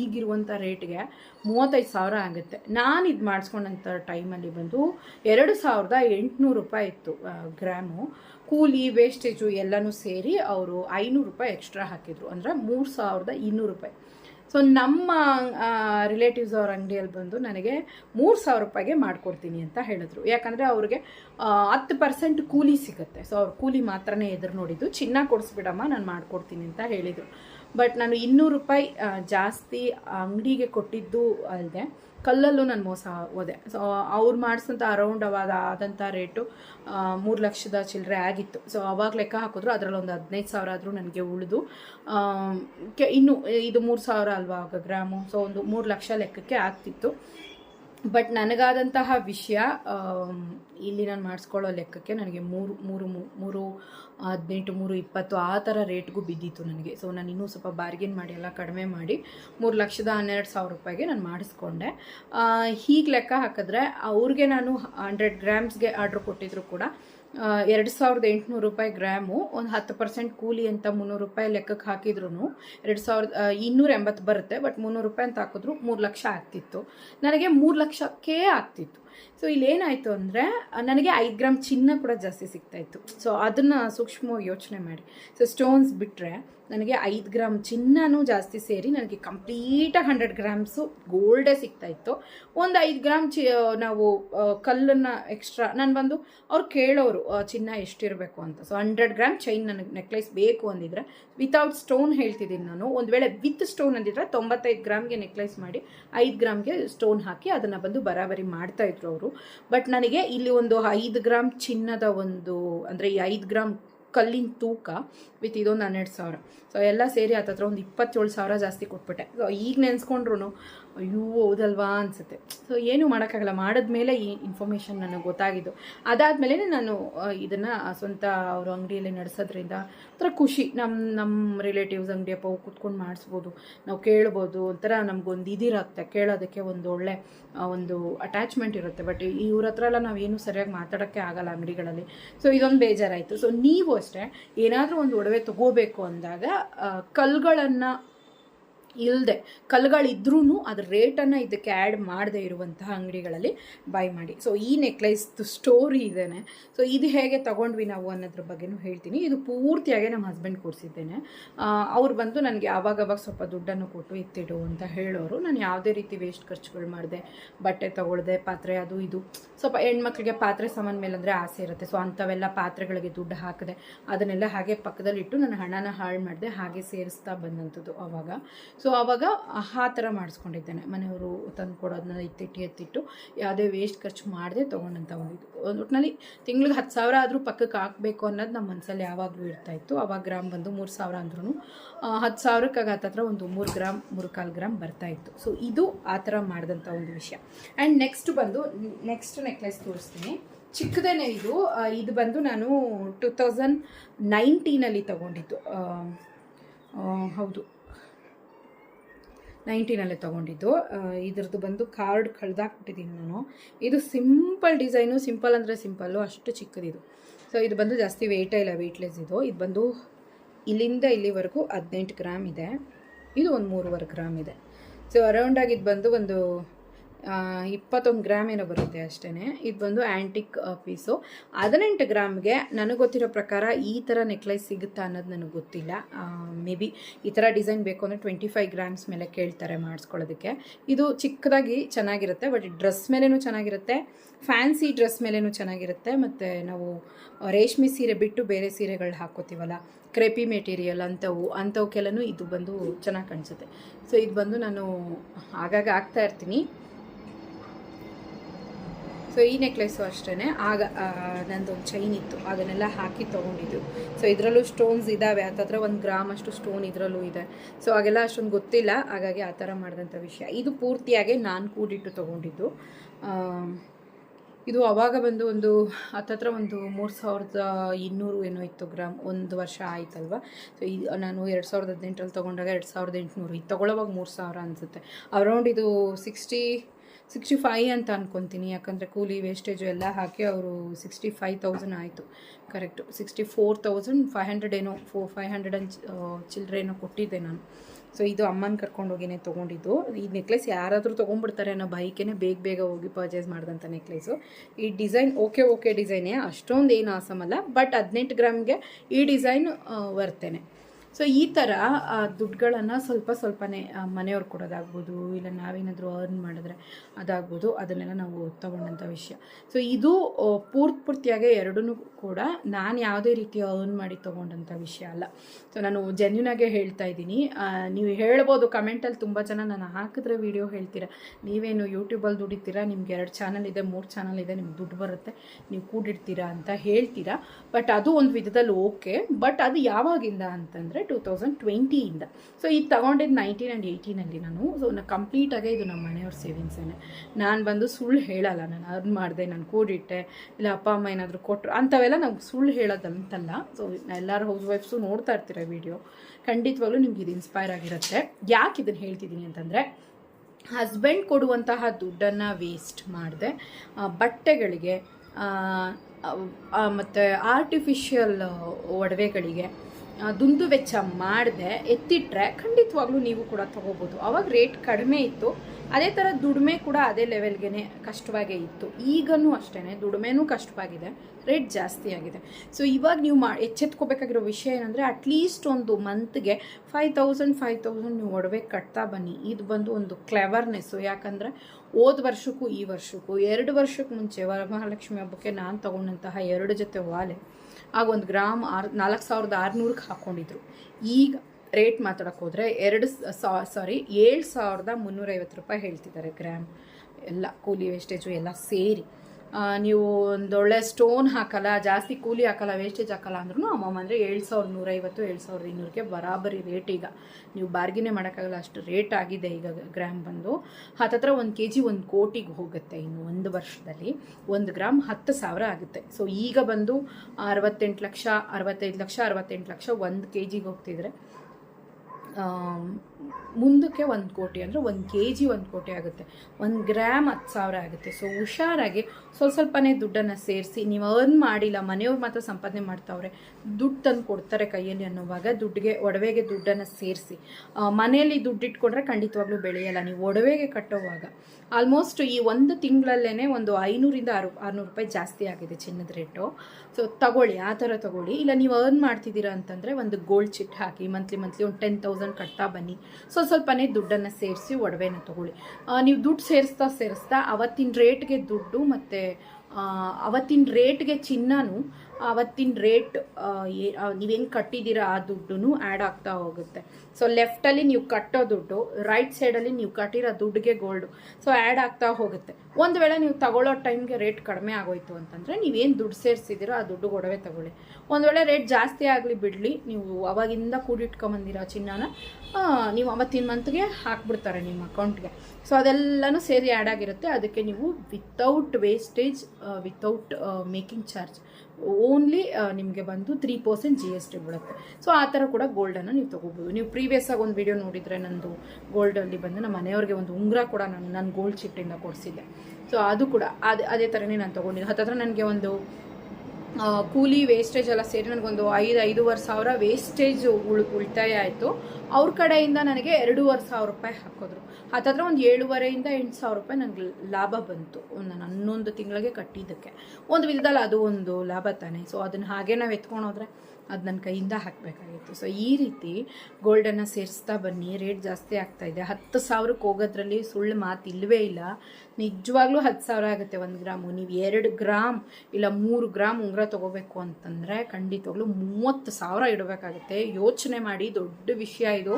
ಈಗಿರುವಂಥ ರೇಟ್ಗೆ ಮೂವತ್ತೈದು ಸಾವಿರ ಆಗುತ್ತೆ. ನಾನು ಇದು ಮಾಡಿಸ್ಕೊಂಡಂಥ ಟೈಮಲ್ಲಿ ಬಂದು ಎರಡು ಸಾವಿರದ ಎಂಟುನೂರು ರೂಪಾಯಿ ಇತ್ತು ಗ್ರಾಮು. ಕೂಲಿ ವೇಸ್ಟೇಜು ಎಲ್ಲನೂ ಸೇರಿ ಅವರು ಐನೂರು ರೂಪಾಯಿ ಎಕ್ಸ್ಟ್ರಾ ಹಾಕಿದ್ರು. ಅಂದರೆ ಮೂರು ಸಾವಿರದ ಇನ್ನೂರು ರೂಪಾಯಿ. ಸೊ ನಮ್ಮ ರಿಲೇಟಿವ್ಸ್ ಅವ್ರ ಅಂಗಡಿಯಲ್ಲಿ ಬಂದು ನನಗೆ ಮೂರು ಸಾವಿರ ರೂಪಾಯಿಗೆ ಮಾಡಿಕೊಡ್ತೀನಿ ಅಂತ ಹೇಳಿದ್ರು. ಯಾಕಂದರೆ ಅವ್ರಿಗೆ ಹತ್ತು ಪರ್ಸೆಂಟ್ ಕೂಲಿ ಸಿಗುತ್ತೆ. ಸೊ ಅವ್ರು ಕೂಲಿ ಮಾತ್ರನೇ ಎದುರು ನೋಡಿದ್ದು. ಚಿನ್ನ ಕೊಡಿಸ್ಬಿಡಮ್ಮ, ನಾನು ಮಾಡಿಕೊಡ್ತೀನಿ ಅಂತ ಹೇಳಿದರು. ಬಟ್ ನಾನು ಇನ್ನೂರು ರೂಪಾಯಿ ಜಾಸ್ತಿ ಅಂಗಡಿಗೆ ಕೊಟ್ಟಿದ್ದು ಅಲ್ಲದೆ ಕಲ್ಲಲ್ಲೂ ನಾನು ಮೋಸ ಹೋದೆ. ಸೊ ಅವ್ರು ಮಾಡಿಸಿದಂಥ ಅರೌಂಡ್ ಅವಾದ ಆದಂಥ ರೇಟು ಮೂರು ಲಕ್ಷದ ಚಿಲ್ಲರೆ ಆಗಿತ್ತು. ಸೊ ಅವಾಗ ಲೆಕ್ಕ ಹಾಕಿದ್ರು, ಅದರಲ್ಲಿ ಒಂದು ಹದಿನೈದು ಸಾವಿರ ಆದರೂ ನನಗೆ ಉಳಿದು ಕೆ, ಇನ್ನು, ಇದು ಮೂರು ಸಾವಿರ ಅಲ್ವಾ ಆಗ ಗ್ರಾಮು? ಸೊ ಒಂದು ಮೂರು ಲಕ್ಷ ಲೆಕ್ಕಕ್ಕೆ ಆಗ್ತಿತ್ತು. ಬಟ್ ನನಗಾದಂತಹ ವಿಷಯ ಇಲ್ಲಿ ನಾನು ಮಾಡಿಸ್ಕೊಳ್ಳೋ ಲೆಕ್ಕಕ್ಕೆ ನನಗೆ ಮೂರು ಮೂರು ಮೂರು, ಹದಿನೆಂಟು, ಮೂರು, ಇಪ್ಪತ್ತು ಆ ಥರ ರೇಟ್ಗೂ ಬಿದ್ದಿತ್ತು ನನಗೆ. ಸೊ ನಾನು ಇನ್ನೂ ಸ್ವಲ್ಪ ಬಾರ್ಗೇನ್ ಮಾಡಿ ಎಲ್ಲ ಕಡಿಮೆ ಮಾಡಿ ಮೂರು ಲಕ್ಷದ ಹನ್ನೆರಡು ಸಾವಿರ ರೂಪಾಯಿಗೆ ನಾನು ಮಾಡಿಸ್ಕೊಂಡೆ. ಹೀಗೆ ಲೆಕ್ಕ ಹಾಕಿದ್ರೆ ಅವ್ರಿಗೆ ನಾನು ಹಂಡ್ರೆಡ್ ಗ್ರಾಮ್ಸ್ಗೆ ಆರ್ಡ್ರ್ ಕೊಟ್ಟಿದ್ರು ಕೂಡ ಎರಡು ಸಾವಿರದ ಎಂಟುನೂರು ರೂಪಾಯಿ ಗ್ರಾಮು, ಒಂದು ಹತ್ತು ಪರ್ಸೆಂಟ್ ಕೂಲಿ ಅಂತ ಮುನ್ನೂರು ರೂಪಾಯಿ ಲೆಕ್ಕಕ್ಕೆ ಹಾಕಿದ್ರು ಎರಡು ಸಾವಿರದ ಇನ್ನೂರ ಎಂಬತ್ತು ಬರುತ್ತೆ, ಬಟ್ ಮುನ್ನೂರು ರೂಪಾಯಿ ಅಂತ ಹಾಕಿದ್ರು ಮೂರು ಲಕ್ಷ ಆಗ್ತಿತ್ತು. ನನಗೆ ಮೂರು ಲಕ್ಷಕ್ಕೇ ಆಗ್ತಿತ್ತು. ಸೊ ಇಲ್ಲೇನಾಯಿತು ಅಂದರೆ ನನಗೆ ಐದು ಗ್ರಾಮ್ ಚಿನ್ನ ಕೂಡ ಜಾಸ್ತಿ ಸಿಗ್ತಾಯಿತ್ತು ಸೊ ಅದನ್ನು ಸೂಕ್ಷ್ಮವಾಗಿ ಯೋಚನೆ ಮಾಡಿ. ಸೊ ಸ್ಟೋನ್ಸ್ ಬಿಟ್ಟರೆ ನನಗೆ ಐದು ಗ್ರಾಮ್ ಚಿನ್ನನೂ ಜಾಸ್ತಿ ಸೇರಿ ನನಗೆ ಕಂಪ್ಲೀಟಾಗಿ ಹಂಡ್ರೆಡ್ ಗ್ರಾಮ್ಸು ಗೋಲ್ಡೇ ಸಿಗ್ತಾಯಿತ್ತು ಒಂದು ಐದು ಗ್ರಾಮ್ ಚಿ ನಾವು ಕಲ್ಲನ್ನು ಎಕ್ಸ್ಟ್ರಾ ನಾನು ಬಂದು ಅವ್ರು ಕೇಳೋರು ಚಿನ್ನ ಎಷ್ಟಿರಬೇಕು ಅಂತ. ಸೊ ಹಂಡ್ರೆಡ್ ಗ್ರಾಮ್ ಚೈನ್ ನನಗೆ ನೆಕ್ಲೆಸ್ ಬೇಕು ಅಂದಿದ್ರೆ ವಿತೌಟ್ ಸ್ಟೋನ್ ಹೇಳ್ತಿದ್ದೀನಿ ನಾನು, ಒಂದು ವೇಳೆ ವಿತ್ ಸ್ಟೋನ್ ಅಂದಿದ್ರೆ ತೊಂಬತ್ತೈದು ಗ್ರಾಮ್ಗೆ ನೆಕ್ಲೆಸ್ ಮಾಡಿ, ಐದು ಗ್ರಾಮ್ಗೆ ಸ್ಟೋನ್ ಹಾಕಿ ಅದನ್ನು ಬಂದು ಬರಾಬರಿ ಮಾಡ್ತಾ ಅವರು ಬಟ್ ನನಗೆ ಇಲ್ಲಿ ಒಂದು ಐದು ಗ್ರಾಮ್ ಚಿನ್ನದ ಒಂದು, ಅಂದರೆ ಈ ಐದು ಗ್ರಾಮ್ ಕಲ್ಲಿನ ತೂಕ ವಿತ್ ಇದೊಂದು ಹನ್ನೆರಡು ಸಾವಿರ. ಸೊ ಎಲ್ಲ ಸೇರಿ ಹತ್ತತ್ರ ಒಂದು ಇಪ್ಪತ್ತೇಳು ಸಾವಿರ ಜಾಸ್ತಿ ಕೊಟ್ಬಿಟ್ಟೆ. ಸೊ ಈಗ ನೆನೆಸ್ಕೊಂಡ್ರು ಅಯ್ಯೋ, ಹೌದಲ್ವಾ ಅನಿಸುತ್ತೆ. ಸೊ ಏನೂ ಮಾಡೋಕ್ಕಾಗಲ್ಲ. ಮಾಡಿದ್ಮೇಲೆ ಈ ಇನ್ಫಾರ್ಮೇಷನ್ ನನಗೆ ಗೊತ್ತಾಗಿದ್ದು. ಅದಾದಮೇಲೆ ನಾನು ಇದನ್ನು ಸ್ವಂತ ಅವರು ಅಂಗಡಿಯಲ್ಲಿ ನಡೆಸೋದ್ರಿಂದ ಒಂಥರ ಖುಷಿ. ನಮ್ಮ ನಮ್ಮ ರಿಲೇಟಿವ್ಸ್ ಅಂಗಡಿಯಪ್ಪ ಹೋಗಿ ಕುತ್ಕೊಂಡು ಮಾಡಿಸ್ಬೋದು. ನಾವು ಕೇಳ್ಬೋದು. ಒಂಥರ ನಮಗೊಂದು ಇದಿರುತ್ತೆ. ಕೇಳೋದಕ್ಕೆ ಒಂದು ಒಳ್ಳೆ ಒಂದು ಅಟ್ಯಾಚ್ಮೆಂಟ್ ಇರುತ್ತೆ. ಬಟ್ ಇವ್ರ ಹತ್ರ ಎಲ್ಲ ನಾವೇನು ಸರಿಯಾಗಿ ಮಾತಾಡೋಕ್ಕೆ ಆಗಲ್ಲ ಅಂಗಡಿಗಳಲ್ಲಿ. ಸೊ ಇದೊಂದು ಬೇಜಾರಾಯಿತು. ಸೊ ನೀವು ಅಷ್ಟೇ ಏನಾದರೂ ಒಂದು ಒಡವೆ ತಗೋಬೇಕು ಅಂದಾಗ ಕಲ್ಗಳನ್ನು ಇಲ್ಲದೆ ಕಲ್ಗಳಿದ್ರೂ ಅದ್ರ ರೇಟನ್ನು ಇದಕ್ಕೆ ಆ್ಯಡ್ ಮಾಡದೇ ಇರುವಂತಹ ಅಂಗಡಿಗಳಲ್ಲಿ ಬೈ ಮಾಡಿ. ಸೊ ಈ ನೆಕ್ಲೆಸ್ದು ಸ್ಟೋರಿ ಇದೇನೆ. ಸೊ ಇದು ಹೇಗೆ ತಗೊಂಡ್ವಿ ನಾವು ಅನ್ನೋದ್ರ ಬಗ್ಗೆನೂ ಹೇಳ್ತೀನಿ. ಇದು ಪೂರ್ತಿಯಾಗಿ ನಮ್ಮ ಹಸ್ಬೆಂಡ್ ಕೊಡಿಸಿದ್ದೇನೆ. ಅವ್ರು ಬಂದು ನನಗೆ ಆವಾಗವಾಗ ಸ್ವಲ್ಪ ದುಡ್ಡನ್ನು ಕೊಟ್ಟು ಎತ್ತಿಡು ಅಂತ ಹೇಳೋರು. ನಾನು ಯಾವುದೇ ರೀತಿ ವೇಸ್ಟ್ ಖರ್ಚುಗಳು ಮಾಡಿದೆ, ಬಟ್ಟೆ ತೊಗೊಳ್ದೆ, ಪಾತ್ರೆ ಅದು ಇದು. ಸ್ವಲ್ಪ ಹೆಣ್ಮಕ್ಳಿಗೆ ಪಾತ್ರೆ ಸಾಮಾನು ಮೇಲೆ ಅಂದರೆ ಆಸೆ ಇರುತ್ತೆ. ಸೊ ಅಂಥವೆಲ್ಲ ಪಾತ್ರೆಗಳಿಗೆ ದುಡ್ಡು ಹಾಕಿದೆ, ಅದನ್ನೆಲ್ಲ ಹಾಗೆ ಪಕ್ಕದಲ್ಲಿಟ್ಟು ನಾನು ಹಣನ ಹಾಳು ಮಾಡಿದೆ, ಹಾಗೆ ಸೇರಿಸ್ತಾ ಬಂದಂಥದ್ದು ಆವಾಗ ಸೊ ಆವಾಗ ಆ ಥರ ಮಾಡಿಸ್ಕೊಂಡಿದ್ದೇನೆ. ಮನೆಯವರು ತಂದು ಕೊಡೋದನ್ನ ಎತ್ತಿಟ್ಟು ಎತ್ತಿಟ್ಟು, ಯಾವುದೇ ವೇಸ್ಟ್ ಖರ್ಚು ಮಾಡದೆ ತೊಗೊಂಡಂಥ ಒಂದು ಇದು. ಒಟ್ಟಿನಲ್ಲಿ ತಿಂಗ್ಳಿಗೆ ಹತ್ತು ಸಾವಿರ ಆದರೂ ಪಕ್ಕಕ್ಕೆ ಹಾಕಬೇಕು ಅನ್ನೋದು ನಮ್ಮ ಮನಸ್ಸಲ್ಲಿ ಯಾವಾಗಲೂ ಇರ್ತಾ ಇತ್ತು. ಆವಾಗ ಗ್ರಾಮ್ ಬಂದು ಮೂರು ಸಾವಿರ ಅಂದ್ರೂ ಹತ್ತು ಸಾವಿರಕ್ಕಾಗ ಹತ್ತತ್ರ ಒಂದು ಮೂರು ಗ್ರಾಮ್, ಮೂರು ಕಾಲು ಗ್ರಾಮ್ ಬರ್ತಾ ಇತ್ತು. ಸೊ ಇದು ಆ ಥರ ಮಾಡಿದಂಥ ಒಂದು ವಿಷಯ. ಆ್ಯಂಡ್ ನೆಕ್ಸ್ಟ್ ಬಂದು ನೆಕ್ಸ್ಟ್ ನೆಕ್ಲೆಸ್ ತೋರಿಸ್ತೀನಿ. ಚಿಕ್ಕದೇನೆ ಇದು. ಇದು ಬಂದು ನಾನು ಟು ತೌಸಂಡ್ ನೈನ್ಟೀನಲ್ಲಿ ತಗೊಂಡಿದ್ದು. ಹೌದು. ನೈನ್ಟೀನಲ್ಲೇ ತೊಗೊಂಡಿದ್ದು. ಇದ್ರದ್ದು ಬಂದು ಕಾರ್ಡ್ ಕಳೆದಾಕ್ಬಿಟ್ಟಿದ್ದೀನಿ ನಾನು. ಇದು ಸಿಂಪಲ್ ಡಿಸೈನು, ಸಿಂಪಲ್ ಅಂದರೆ ಸಿಂಪಲ್ಲು, ಅಷ್ಟು ಚಿಕ್ಕದಿದು. ಸೊ ಇದು ಬಂದು ಜಾಸ್ತಿ ವೆಯ್ಟೇ ಇಲ್ಲ ವೆಯ್ಟ್ಲೆಸ್ ಇದು. ಇದು ಬಂದು ಇಲ್ಲಿಂದ ಇಲ್ಲಿವರೆಗೂ ಹದಿನೆಂಟು ಗ್ರಾಮ್ ಇದೆ. ಇದು ಒಂದು ಮೂರುವರೆ ಗ್ರಾಮ್ ಇದೆ. ಸೊ ಅರೌಂಡಾಗಿ ಇದು ಬಂದು ಒಂದು ಇಪ್ಪತ್ತೊಂದು ಗ್ರಾಮ್ ಏನೋ ಬರುತ್ತೆ ಅಷ್ಟೇ ಇದು ಬಂದು ಆ್ಯಂಟಿಕ್ ಪೀಸು ಹದಿನೆಂಟು ಗ್ರಾಮ್ಗೆ ನನಗೆ ಗೊತ್ತಿರೋ ಪ್ರಕಾರ ಈ ಥರ ನೆಕ್ಲೈಸ್ ಸಿಗುತ್ತಾ ಅನ್ನೋದು ನನಗೆ ಗೊತ್ತಿಲ್ಲ. ಮೇ ಬಿ ಈ ಥರ ಡಿಸೈನ್ ಬೇಕು ಅಂದರೆ ಟ್ವೆಂಟಿ ಫೈವ್ ಗ್ರಾಮ್ಸ್ ಮೇಲೆ ಕೇಳ್ತಾರೆ ಮಾಡಿಸ್ಕೊಳ್ಳೋದಕ್ಕೆ. ಇದು ಚಿಕ್ಕದಾಗಿ ಚೆನ್ನಾಗಿರುತ್ತೆ ಬಟ್ ಡ್ರೆಸ್ ಮೇಲೇನೂ ಚೆನ್ನಾಗಿರುತ್ತೆ ಫ್ಯಾನ್ಸಿ ಡ್ರೆಸ್ ಮೇಲೇನೂ ಚೆನ್ನಾಗಿರುತ್ತೆ. ಮತ್ತು ನಾವು ರೇಷ್ಮೆ ಸೀರೆ ಬಿಟ್ಟು ಬೇರೆ ಸೀರೆಗಳು ಹಾಕೋತೀವಲ್ಲ ಕ್ರೆಪಿ ಮೆಟೀರಿಯಲ್ ಅಂಥವು ಅಂಥವಕ್ಕೆಲ್ಲನೂ ಇದು ಬಂದು ಚೆನ್ನಾಗಿ ಕಾಣಿಸುತ್ತೆ. ಸೊ ಇದು ಬಂದು ನಾನು ಆಗಾಗ ಹಾಕ್ತಾ ಇರ್ತೀನಿ. ಸೊ ಈ ನೆಕ್ಲೆಸ್ಸು ಅಷ್ಟೇ ಆಗ ನಂದು ಚೈನ್ ಇತ್ತು. ಅದನ್ನೆಲ್ಲ ಹಾಕಿ ತೊಗೊಂಡಿದ್ದು. ಸೊ ಇದರಲ್ಲೂ ಸ್ಟೋನ್ಸ್ ಇದ್ದಾವೆ ಹತ್ತತ್ರ ಒಂದು ಗ್ರಾಮ್ ಅಷ್ಟು ಸ್ಟೋನ್ ಇದರಲ್ಲೂ ಇದೆ. ಸೊ ಹಾಗೆಲ್ಲ ಅಷ್ಟೊಂದು ಗೊತ್ತಿಲ್ಲ. ಹಾಗಾಗಿ ಆ ಥರ ಮಾಡಿದಂಥ ವಿಷಯ. ಇದು ಪೂರ್ತಿಯಾಗಿ ನಾನು ಕೂಡಿಟ್ಟು ತೊಗೊಂಡಿದ್ದು. ಇದು ಅವಾಗ ಬಂದು ಒಂದು ಹತ್ತತ್ರ ಒಂದು ಮೂರು ಸಾವಿರದ ಇನ್ನೂರು ಏನೋ ಇತ್ತು ಗ್ರಾಮ್ ಒಂದು ವರ್ಷ ಆಯ್ತಲ್ವ? ಸೊ ಇದು ನಾನು ಎರಡು ಸಾವಿರದ ಹದಿನೆಂಟರಲ್ಲಿ ತೊಗೊಂಡಾಗ ಎರಡು ಸಾವಿರದ ಎಂಟುನೂರು. ಇದು ತೊಗೊಳ್ಳೋವಾಗ ಮೂರು ಸಾವಿರ ಅನಿಸುತ್ತೆ. ಅರೌಂಡ್ ಇದು ಸಿಕ್ಸ್ಟಿ ಸಿಕ್ಸ್ಟಿ ಫೈ ಅಂತ ಅಂದ್ಕೊತೀನಿ ಯಾಕಂದರೆ ಕೂಲಿ ವೇಸ್ಟೇಜು ಎಲ್ಲ ಹಾಕಿ ಅವರು ಸಿಕ್ಸ್ಟಿ ಫೈ ತೌಸಂಡ್ ಆಯಿತು. Correct sixty four thousand five hundred ಏನೋ, ಫೋ ಫೈವ್ ಹಂಡ್ರೆಡ್ ಅಂಡ್ ಚಿಲ್ಡ್ರೆ ಏನೋ ಕೊಟ್ಟಿದ್ದೆ ನಾನು. ಸೊ ಇದು ಅಮ್ಮನ ಕರ್ಕೊಂಡೋಗಿನೇ ತೊಗೊಂಡಿದ್ದು. ಈ ನೆಕ್ಲೆಸ್ ಯಾರಾದರೂ ತೊಗೊಂಡ್ಬಿಡ್ತಾರೆ ಅನ್ನೋ ಬೈಕೇನೆ ಬೇಗ ಬೇಗ ಹೋಗಿ ಪರ್ಚೇಸ್ ಮಾಡಿದಂಥ ನೆಕ್ಲೆಸು ಈ ಡಿಸೈನ್ ಓಕೆ ಓಕೆ ಡಿಸೈನೇ ಅಷ್ಟೊಂದು ಏನು ಆಸಮಲ್ಲ ಬಟ್ ಹದಿನೆಂಟು ಗ್ರಾಮ್ಗೆ ಈ ಡಿಸೈನ್ ಬರ್ತೇನೆ ಸೊ ಈ ಥರ ದುಡ್ಡುಗಳನ್ನು ಸ್ವಲ್ಪ ಸ್ವಲ್ಪನೇ ಮನೆಯವ್ರು ಕೊಡೋದಾಗ್ಬೋದು, ಇಲ್ಲ ನಾವೇನಾದರೂ ಅರ್ನ್ ಮಾಡಿದ್ರೆ ಅದಾಗ್ಬೋದು, ಅದನ್ನೆಲ್ಲ ನಾವು ತಗೊಂಡಂಥ ವಿಷಯ. ಸೊ ಇದು ಪೂರ್ತಿ ಪೂರ್ತಿಯಾಗಿ ಎರಡೂ ಕೂಡ ನಾನು ಯಾವುದೇ ರೀತಿ ಅರ್ನ್ ಮಾಡಿ ತೊಗೊಂಡಂಥ ವಿಷಯ ಅಲ್ಲ. ಸೊ ನಾನು ಜೆನ್ಯೂನಾಗೆ ಹೇಳ್ತಾ ಇದ್ದೀನಿ. ನೀವು ಹೇಳ್ಬೋದು ಕಮೆಂಟಲ್ಲಿ ತುಂಬ ಜನ ನಾನು ಹಾಕಿದ್ರೆ ವೀಡಿಯೋ ಹೇಳ್ತೀರಾ. ನೀವೇನು ಯೂಟ್ಯೂಬಲ್ಲಿ ದುಡಿತೀರಾ, ನಿಮ್ಗೆ ಎರಡು ಚಾನಲ್ ಇದೆ, ಮೂರು ಚಾನಲ್ ಇದೆ, ನಿಮ್ಗೆ ದುಡ್ಡು ಬರುತ್ತೆ, ನೀವು ಕೂಡಿಡ್ತೀರಾ ಅಂತ ಹೇಳ್ತೀರಾ. ಬಟ್ ಅದು ಒಂದು ವಿಧದಲ್ಲಿ ಓಕೆ ಬಟ್ ಅದು ಯಾವಾಗಿಂದ ಅಂತಂದರೆ ಟೂ ತೌಸಂಡ್ ಟ್ವೆಂಟಿಯಿಂದ ಸೊ ಇದು. ತೊಗೊಂಡಿದ್ದು ನೈನ್ಟೀನ್ ಆ್ಯಂಡ್ ಏಯ್ಟೀನಲ್ಲಿ ನಾನು. ಸೊ ನಾನು ಕಂಪ್ಲೀಟಾಗೆ ಇದು ನಮ್ಮ ಮನೆಯವ್ರ ಸೇವಿಂಗ್ಸೇ ನಾನು ಬಂದು ಸುಳ್ಳು ಹೇಳಲ್ಲ ನಾನು. ಅರ್ನ್ ಮಾಡಿದೆ, ನಾನು ಕೂಡಿಟ್ಟೆ ಇಲ್ಲ, ಅಪ್ಪ, ಅಮ್ಮ ಏನಾದರೂ ಕೊಟ್ಟರು ಅಂಥವೆಲ್ಲ ನಾವು ಸುಳ್ಳು ಹೇಳೋದಂತಲ್ಲ. ಸೊ ಎಲ್ಲರೂ ಹೌಸ್ ವೈಫ್ಸು ನೋಡ್ತಾ ಇರ್ತೀರ ವಿಡಿಯೋ ಖಂಡಿತವಾಗ್ಲೂ ನಿಮ್ಗೆ ಇದು ಇನ್ಸ್ಪೈರ್ ಆಗಿರುತ್ತೆ. ಯಾಕೆ ಇದನ್ನು ಹೇಳ್ತಿದ್ದೀನಿ ಅಂತಂದರೆ ಹಸ್ಬೆಂಡ್ ಕೊಡುವಂತಹ ದುಡ್ಡನ್ನು ವೇಸ್ಟ್ ಮಾಡಿದೆ. ಬಟ್ಟೆಗಳಿಗೆ ಮತ್ತು ಆರ್ಟಿಫಿಷಿಯಲ್ ಒಡವೆಗಳಿಗೆ ದುಂದು ವೆಚ್ಚ ಮಾಡದೆ, ಎತ್ತಿಟ್ರೆ ಖಂಡಿತವಾಗ್ಲೂ ನೀವು ಕೂಡ ತೊಗೋಬೋದು. ಅವಾಗ ರೇಟ್ ಕಡಿಮೆ ಇತ್ತು. ಅದೇ ಥರ ದುಡಿಮೆ ಕೂಡ ಅದೇ ಲೆವೆಲ್ಗೆ ಕಷ್ಟವಾಗೇ ಇತ್ತು. ಈಗನೂ ಅಷ್ಟೇ ದುಡಿಮೆನೂ ಕಷ್ಟವಾಗಿದೆ ರೇಟ್ ಜಾಸ್ತಿ ಆಗಿದೆ. ಸೊ ಇವಾಗ ನೀವು ಮಾ, ಎಚ್ಚೆತ್ಕೋಬೇಕಾಗಿರೋ ವಿಷಯ ಏನಂದರೆ ಅಟ್ಲೀಸ್ಟ್ ಒಂದು ಮಂತ್ಗೆ ಫೈವ್ ತೌಸಂಡ್ ಫೈವ್ ತೌಸಂಡ್ ನೀವು ಒಡವೆ ಕಟ್ತಾ ಬನ್ನಿ. ಇದು ಬಂದು ಒಂದು ಕ್ಲೆವರ್ನೆಸ್ಸು ಯಾಕಂದರೆ, ಹೋದ ವರ್ಷಕ್ಕೂ ಈ ವರ್ಷಕ್ಕೂ, ಎರಡು ವರ್ಷಕ್ಕೆ ಮುಂಚೆ ವರಮಹಾಲಕ್ಷ್ಮಿ ಹಬ್ಬಕ್ಕೆ ನಾನು ತೊಗೊಂಡಂತಹ ಎರಡು ಜೊತೆ ವಾಲೆ ಆಗ ಒಂದು ಗ್ರಾಮ್ ಆರು, ನಾಲ್ಕು ಸಾವಿರದ ಆರುನೂರಕ್ಕೆ ಹಾಕ್ಕೊಂಡಿದ್ರು ಈಗ ರೇಟ್ ಮಾತಾಡೋಕೆ ಹೋದರೆ ಎರಡು ಸಾರಿ ಏಳು ಸಾವಿರದ ಮುನ್ನೂರೈವತ್ತು ರೂಪಾಯಿ ಹೇಳ್ತಿದ್ದಾರೆ ಗ್ರಾಮ್. ಎಲ್ಲ ಕೂಲಿ ವೇಸ್ಟೇಜು ಎಲ್ಲ ಸೇರಿ. ನೀವು ಒಂದೊಳ್ಳೆ ಸ್ಟೋನ್ ಹಾಕಲ್ಲ, ಜಾಸ್ತಿ ಕೂಲಿ ಹಾಕಲ್ಲ ವೇಸ್ಟೇಜ್ ಹಾಕಲ್ಲ ಅಂದ್ರೂ ಅಮ್ಮಮ್ಮ ಅಂದರೆ ಏಳು ಸಾವಿರದ ನೂರೈವತ್ತು, ಏಳು ಸಾವಿರದ ಇನ್ನೂರಿಗೆ ಬರಾಬರಿ ರೇಟ್ ಈಗ. ನೀವು ಬಾರ್ಗಿನೇ ಮಾಡೋಕ್ಕಾಗಲ್ಲ, ಅಷ್ಟು ರೇಟ್ ಆಗಿದೆ ಈಗ ಗ್ರಾಮ್ ಬಂದು. ಹತ್ತತ್ರ ಒಂದು ಕೆ ಜಿ ಒಂದು ಕೋಟಿಗೆ ಹೋಗುತ್ತೆ ಇನ್ನು ಒಂದು ವರ್ಷದಲ್ಲಿ. ಒಂದು ಗ್ರಾಮ್ ಹತ್ತು ಸಾವಿರ ಆಗುತ್ತೆ. ಸೊ ಈಗ ಬಂದು ಅರವತ್ತೆಂಟು ಲಕ್ಷ, ಅರವತ್ತೈದು ಲಕ್ಷ, ಅರವತ್ತೆಂಟು ಲಕ್ಷ ಒಂದು ಕೆ ಜಿಗೆ ಹೋಗ್ತಿದ್ರೆ ಮುಂದಕ್ಕೆ ಒಂದು ಕೋಟಿ ಅಂದರೆ ಒಂದು ಕೆ ಜಿ ಒಂದು ಕೋಟಿ ಆಗುತ್ತೆ. ಒಂದು ಗ್ರಾಮ್ ಹತ್ತು ಸಾವಿರ ಆಗುತ್ತೆ. ಸೊ ಹುಷಾರಾಗಿ ಸ್ವಲ್ಪ ಸ್ವಲ್ಪನೇ ದುಡ್ಡನ್ನು ಸೇರಿಸಿ, ನೀವು ಅರ್ನ್ ಮಾಡಿಲ್ಲ, ಮನೆಯವ್ರು ಮಾತ್ರ ಸಂಪಾದನೆ ಮಾಡ್ತಾವ್ರೆ, ದುಡ್ಡು ತಂದು ಕೊಡ್ತಾರೆ ಕೈಯಲ್ಲಿ ಅನ್ನೋವಾಗ ದುಡ್ಡಿಗೆ, ಒಡವೆಗೆ ದುಡ್ಡನ್ನು ಸೇರಿಸಿ. ಮನೆಯಲ್ಲಿ ದುಡ್ಡು ಇಟ್ಕೊಂಡ್ರೆ ಖಂಡಿತವಾಗ್ಲೂ ಬೆಳೆಯಲ್ಲ. ನೀವು ಒಡವೆಗೆ ಕಟ್ಟೋವಾಗ ಆಲ್ಮೋಸ್ಟ್ ಈ ಒಂದು ತಿಂಗಳಲ್ಲೇ ಒಂದು ಐನೂರಿಂದ ಆರು, ಆರುನೂರು ರೂಪಾಯಿ ಜಾಸ್ತಿ ಆಗಿದೆ ಚಿನ್ನದ ರೇಟು. ಸೊ ತಗೊಳ್ಳಿ, ಆ ಥರ ತಗೊಳ್ಳಿ. ಇಲ್ಲ, ನೀವು ಅರ್ನ್ ಮಾಡ್ತಿದ್ದೀರಾ ಅಂತಂದರೆ ಒಂದು ಗೋಲ್ಡ್ ಚಿಟ್ ಹಾಕಿ ಮಂತ್ಲಿ ಮಂತ್ಲಿ ಒಂದು ಟೆನ್ ತೌಸಂಡ್ ಕಟ್ತಾ ಬನ್ನಿ. ಸೊ ಸ್ವಲ್ಪನೇ ದುಡ್ಡನ್ನು ಸೇರಿಸಿ ಒಡವೆನ ತಗೊಳ್ಳಿ. ನೀವು ದುಡ್ಡು ಸೇರಿಸ್ತಾ ಸೇರಿಸ್ತಾ ಅವತ್ತಿನ ರೇಟ್ಗೆ ದುಡ್ಡು ಮತ್ತು ಅವತ್ತಿನ ರೇಟ್ಗೆ ಚಿನ್ನನೂ ಅವತ್ತಿನ ರೇಟ್ ನೀವೇನು ಕಟ್ಟಿದ್ದೀರಾ ಆ ದುಡ್ಡು ಆ್ಯಡ್ ಆಗ್ತಾ ಹೋಗುತ್ತೆ. ಸೊ ಲೆಫ್ಟಲ್ಲಿ ನೀವು ಕಟ್ಟೋ ದುಡ್ಡು ರೈಟ್ ಸೈಡಲ್ಲಿ ನೀವು ಕಟ್ಟಿರೋ ದುಡ್ಡಿಗೆ ಗೋಲ್ಡು ಸೊ ಆ್ಯಡ್ ಆಗ್ತಾ ಹೋಗುತ್ತೆ. ಒಂದು ವೇಳೆ ನೀವು ತಗೊಳ್ಳೋ ಟೈಮ್ಗೆ ರೇಟ್ ಕಡಿಮೆ ಆಗೋಯ್ತು ಅಂತಂದರೆ ನೀವೇನು ದುಡ್ಡು ಸೇರಿಸಿದ್ದೀರೋ ಆ ದುಡ್ಡು ಒಡವೆ ತಗೊಳ್ಳಿ. ಒಂದು ವೇಳೆ ರೇಟ್ ಜಾಸ್ತಿ ಆಗಲಿ ಬಿಡಲಿ, ನೀವು ಅವಾಗಿಂದ ಕೂಡಿಟ್ಕೊಂಬಂದಿರೋ ಚಿನ್ನನ ನೀವು ಅವತ್ತಿನ ಮಂತ್ಗೆ ಹಾಕ್ಬಿಡ್ತಾರೆ ನಿಮ್ಮ ಅಕೌಂಟ್ಗೆ ಸೊ ಅದೆಲ್ಲನೂ ಸೇರಿ ಆ್ಯಡ್ ಆಗಿರುತ್ತೆ. ಅದಕ್ಕೆ ನೀವು without wastage without making charge only ನಿಮಗೆ ಬಂದು three percent G S T ಬೀಳುತ್ತೆ. ಸೊ ಆ ಥರ ಕೂಡ ಗೋಲ್ಡನ್ನು ನೀವು ತೊಗೋಬೋದು. ನೀವು ಪ್ರೀವಿಯಸ್ ಆಗಿ ಒಂದು ವಿಡಿಯೋ ನೋಡಿದರೆ ನಂದು ಗೋಲ್ಡಲ್ಲಿ ಬಂದು ನಮ್ಮ ಮನೆಯವ್ರಿಗೆ ಒಂದು ಉಂಗುರ ಕೂಡ ನಾನು ನನ್ನ ಗೋಲ್ಡ್ ಚಿಟ್ಟಿಂದ ಕೊಡಿಸಿದ್ದೆ. ಸೊ ಅದು ಕೂಡ, ಅದೇ ಅದೇ ಥರನೇ ನಾನು ತೊಗೊಂಡಿದ್ದೆ. ಹತ್ತಿರ ನನಗೆ ಒಂದು ಕೂಲಿ ವೇಸ್ಟೇಜ್ ಎಲ್ಲ ಸೇರಿ ನನಗೊಂದು ಐದು, ಐದೂವರೆ ಸಾವಿರ ವೇಸ್ಟೇಜ್ ಉಳ್ ಉಳಿತಾಯ ಆಯಿತು. ಅವ್ರ ಕಡೆಯಿಂದ ನನಗೆ ಎರಡೂವರೆ ಸಾವಿರ ರೂಪಾಯಿ ಹಾಕಿದ್ರು. ಹತ್ತತ್ರ ಒಂದು ಏಳುವರೆಯಿಂದ ಎಂಟು ಸಾವಿರ ರೂಪಾಯಿ ನನಗೆ ಲಾಭ ಬಂತು. ನಾನು ಹನ್ನೊಂದು ತಿಂಗಳಿಗೆ ಕಟ್ಟಿದ್ದಕ್ಕೆ. ಒಂದು ವಿಧದಲ್ಲಿ ಅದು ಒಂದು ಲಾಭ ತಾನೆ. ಸೊ ಅದನ್ನು ಹಾಗೆ ನಾವು ಎತ್ಕೊಂಡು ಹೋದ್ರೆ ಅದು ನನ್ನ ಕೈಯಿಂದ ಹಾಕಬೇಕಾಗಿತ್ತು. ಸೊ ಈ ರೀತಿ ಗೋಲ್ಡನ್ನು ಸೇರಿಸ್ತಾ ಬನ್ನಿ. ರೇಟ್ ಜಾಸ್ತಿ ಆಗ್ತಾಯಿದೆ ಹತ್ತು ಸಾವಿರಕ್ಕೆ ಹೋಗೋದ್ರಲ್ಲಿ ಸುಳ್ಳು ಮಾತು ಇಲ್ಲವೇ ಇಲ್ಲ. ನಿಜವಾಗ್ಲೂ ಹತ್ತು ಸಾವಿರ ಆಗುತ್ತೆ ಒಂದು ಗ್ರಾಮು. ನೀವು ಎರಡು ಗ್ರಾಮ್ ಇಲ್ಲ ಮೂರು ಗ್ರಾಮ್ ಉಂಗುರ ತೊಗೋಬೇಕು ಅಂತಂದರೆ ಖಂಡಿತವಾಗ್ಲೂ ಮೂವತ್ತು ಸಾವಿರ ಇಡಬೇಕಾಗುತ್ತೆ. ಯೋಚನೆ ಮಾಡಿ, ದೊಡ್ಡ ವಿಷಯ ಇದು.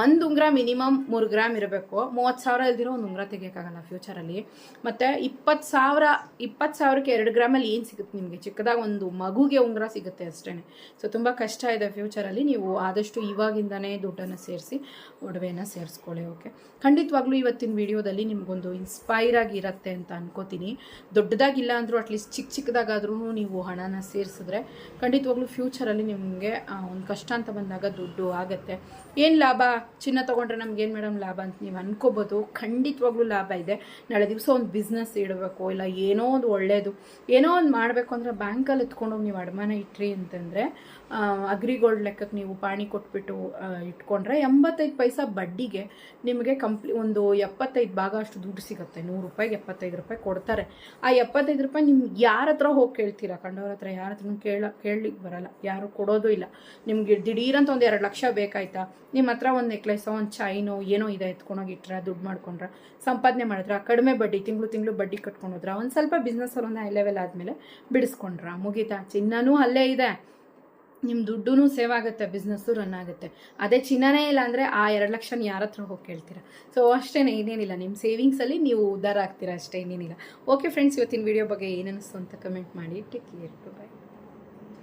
ಒಂದು ಉಂಗುರ ಮಿನಿಮಮ್ ಮೂರು ಗ್ರಾಮ್ ಇರಬೇಕು. ಮೂವತ್ತು ಸಾವಿರ ಇಲ್ದಿರೋ ಒಂದು ಉಂಗುರ ತೆಗಿಯೋಕ್ಕಾಗಲ್ಲ ಫ್ಯೂಚರಲ್ಲಿ. ಮತ್ತು ಇಪ್ಪತ್ತು ಸಾವಿರ, ಇಪ್ಪತ್ತು ಸಾವಿರಕ್ಕೆ ಎರಡು ಗ್ರಾಮಲ್ಲಿ ಏನು ಸಿಗುತ್ತೆ ನಿಮಗೆ? ಚಿಕ್ಕದಾಗಿ ಒಂದು ಮಗುಗೆ ಉಂಗುರ ಸಿಗುತ್ತೆ ಅಷ್ಟೇ ಸೊ ತುಂಬ ಕಷ್ಟ ಇದೆ ಫ್ಯೂಚರಲ್ಲಿ. ನೀವು ಆದಷ್ಟು ಇವಾಗಿಂದನೇ ದುಡ್ಡನ್ನು ಸೇರಿಸಿ, ಒಡವೆಯನ್ನು ಸೇರಿಸ್ಕೊಳ್ಳಿ ಓಕೆ ಖಂಡಿತವಾಗ್ಲೂ ಇವತ್ತಿನ ವಿಡಿಯೋದಲ್ಲಿ ನಿಮಗೊಂದು ಇನ್ಸ್ಪೈರ್ ಆಗಿ ಇರುತ್ತೆ ಅಂತ ಅನ್ಕೋತೀನಿ. ದೊಡ್ಡದಾಗಿಲ್ಲ ಅಂದರೂ ಅಟ್ಲೀಸ್ಟ್ ಚಿಕ್ಕ ಚಿಕ್ಕದಾಗಾದ್ರೂ ನೀವು ಹಣನ ಸೇರಿಸಿದ್ರೆ ಖಂಡಿತವಾಗ್ಲೂ ಫ್ಯೂಚರಲ್ಲಿ ನಿಮಗೆ ಒಂದು ಕಷ್ಟ ಅಂತ ಬಂದಾಗ ದುಡ್ಡು ಆಗುತ್ತೆ. ಏನು ಲಾಭ? ಚಿನ್ನ ತೊಗೊಂಡ್ರೆ ನಮ್ಗೇನು ಮೇಡಮ್ ಲಾಭ ಅಂತ ನೀವು ಅನ್ಕೋಬೋದು. ಖಂಡಿತವಾಗ್ಲೂ ಲಾಭ ಇದೆ. ನಾಳೆ ದಿವಸ ಒಂದು ಬಿಸ್ನೆಸ್ ಇಡಬೇಕು, ಇಲ್ಲ ಏನೋ ಒಂದು ಒಳ್ಳೆಯದು ಏನೋ ಒಂದು ಮಾಡಬೇಕು ಅಂದರೆ ಬ್ಯಾಂಕಲ್ಲಿ ಎತ್ಕೊಂಡೋಗಿ ನೀವು ಅಡಮಾನ ಇಟ್ರಿ ಅಂತಂದರೆ ಅಗ್ರಿಗೋಲ್ಡ್ ಲೆಕ್ಕಕ್ಕೆ ನೀವು ಪಾಣಿ ಕೊಟ್ಬಿಟ್ಟು ಇಟ್ಕೊಂಡ್ರೆ ಎಂಬತ್ತೈದು ಪೈಸಾ ಬಡ್ಡಿಗೆ ನಿಮಗೆ ಕಂಪ್ಲಿ, ಒಂದು ಎಪ್ಪತ್ತೈದು ಭಾಗ ಅಷ್ಟು ದುಡ್ಡು ಸಿಗುತ್ತೆ. ನೂರು ರೂಪಾಯಿಗೆ ಎಪ್ಪತ್ತೈದು ರೂಪಾಯಿ ಕೊಡ್ತಾರೆ. ಆ ಎಪ್ಪತ್ತೈದು ರೂಪಾಯಿ ನಿಮ್ಗೆ ಯಾರ ಹತ್ರ ಹೋಗಿ ಕೇಳ್ತೀರಾ? ಕಂಡವ್ರ ಹತ್ರ ಯಾರ ಹತ್ರ ಕೇಳ ಕೇಳಲಿಕ್ಕೆ ಬರಲ್ಲ. ಯಾರು ಕೊಡೋದು ಇಲ್ಲ. ನಿಮ್ಗೆ ದಿಢೀರಂತ ಒಂದು ಎರಡು ಲಕ್ಷ ಬೇಕಾಯ್ತಾ? ನಿಮ್ಮ ಹತ್ರ ಒಂದು ನೆಕ್ಲೆಸೋ, ಒಂದು ಚೈನೋ, ಏನೋ ಇದೆ ಎತ್ಕೊಂಡೋಗಿ ಇಟ್ರ, ದುಡ್ಡು ಮಾಡ್ಕೊಂಡ್ರ, ಸಂಪಾದನೆ ಮಾಡಿದ್ರ, ಕಡಿಮೆ ಬಡ್ಡಿ, ತಿಂಗಳು ತಿಂಗಳು ಬಡ್ಡಿ ಕಟ್ಕೊಂಡು ಹೋದ್ರ, ಒಂದು ಸ್ವಲ್ಪ ಬಿಸ್ನೆಸ್ಸಲ್ಲಿ ಒಂದು ಹೈ ಲೆವೆಲ್ ಆದಮೇಲೆ ಬಿಡಿಸ್ಕೊಂಡ್ರ, ಮುಗೀತಾ? ಚಿನ್ನನೂ ಅಲ್ಲೇ ಇದೆ. ನಿಮ್ಮ ದುಡ್ಡೂ ಸೇವ್ ಆಗುತ್ತೆ ಬಿಸ್ನೆಸ್ಸು ರನ್ ಆಗುತ್ತೆ. ಅದೇ ಚಿನ್ನನೇ ಇಲ್ಲ ಅಂದರೆ ಆ ಎರಡು ಲಕ್ಷನ ಯಾರ ಹತ್ರ ಹೋಗಿ ಕೇಳ್ತೀರಾ? ಸೊ ಅಷ್ಟೇ ಇನ್ನೇನಿಲ್ಲ. ನಿಮ್ಮ ಸೇವಿಂಗ್ಸಲ್ಲಿ ನೀವು ಉದ್ಧಾರ ಆಗ್ತೀರಾ, ಅಷ್ಟೇ, ಇನ್ನೇನಿಲ್ಲ. ಓಕೆ ಫ್ರೆಂಡ್ಸ್ ಇವತ್ತಿನ ವಿಡಿಯೋ ಬಗ್ಗೆ ಏನನ್ನಿಸ್ತು ಅಂತ ಕಮೆಂಟ್ ಮಾಡಿ. Take care bye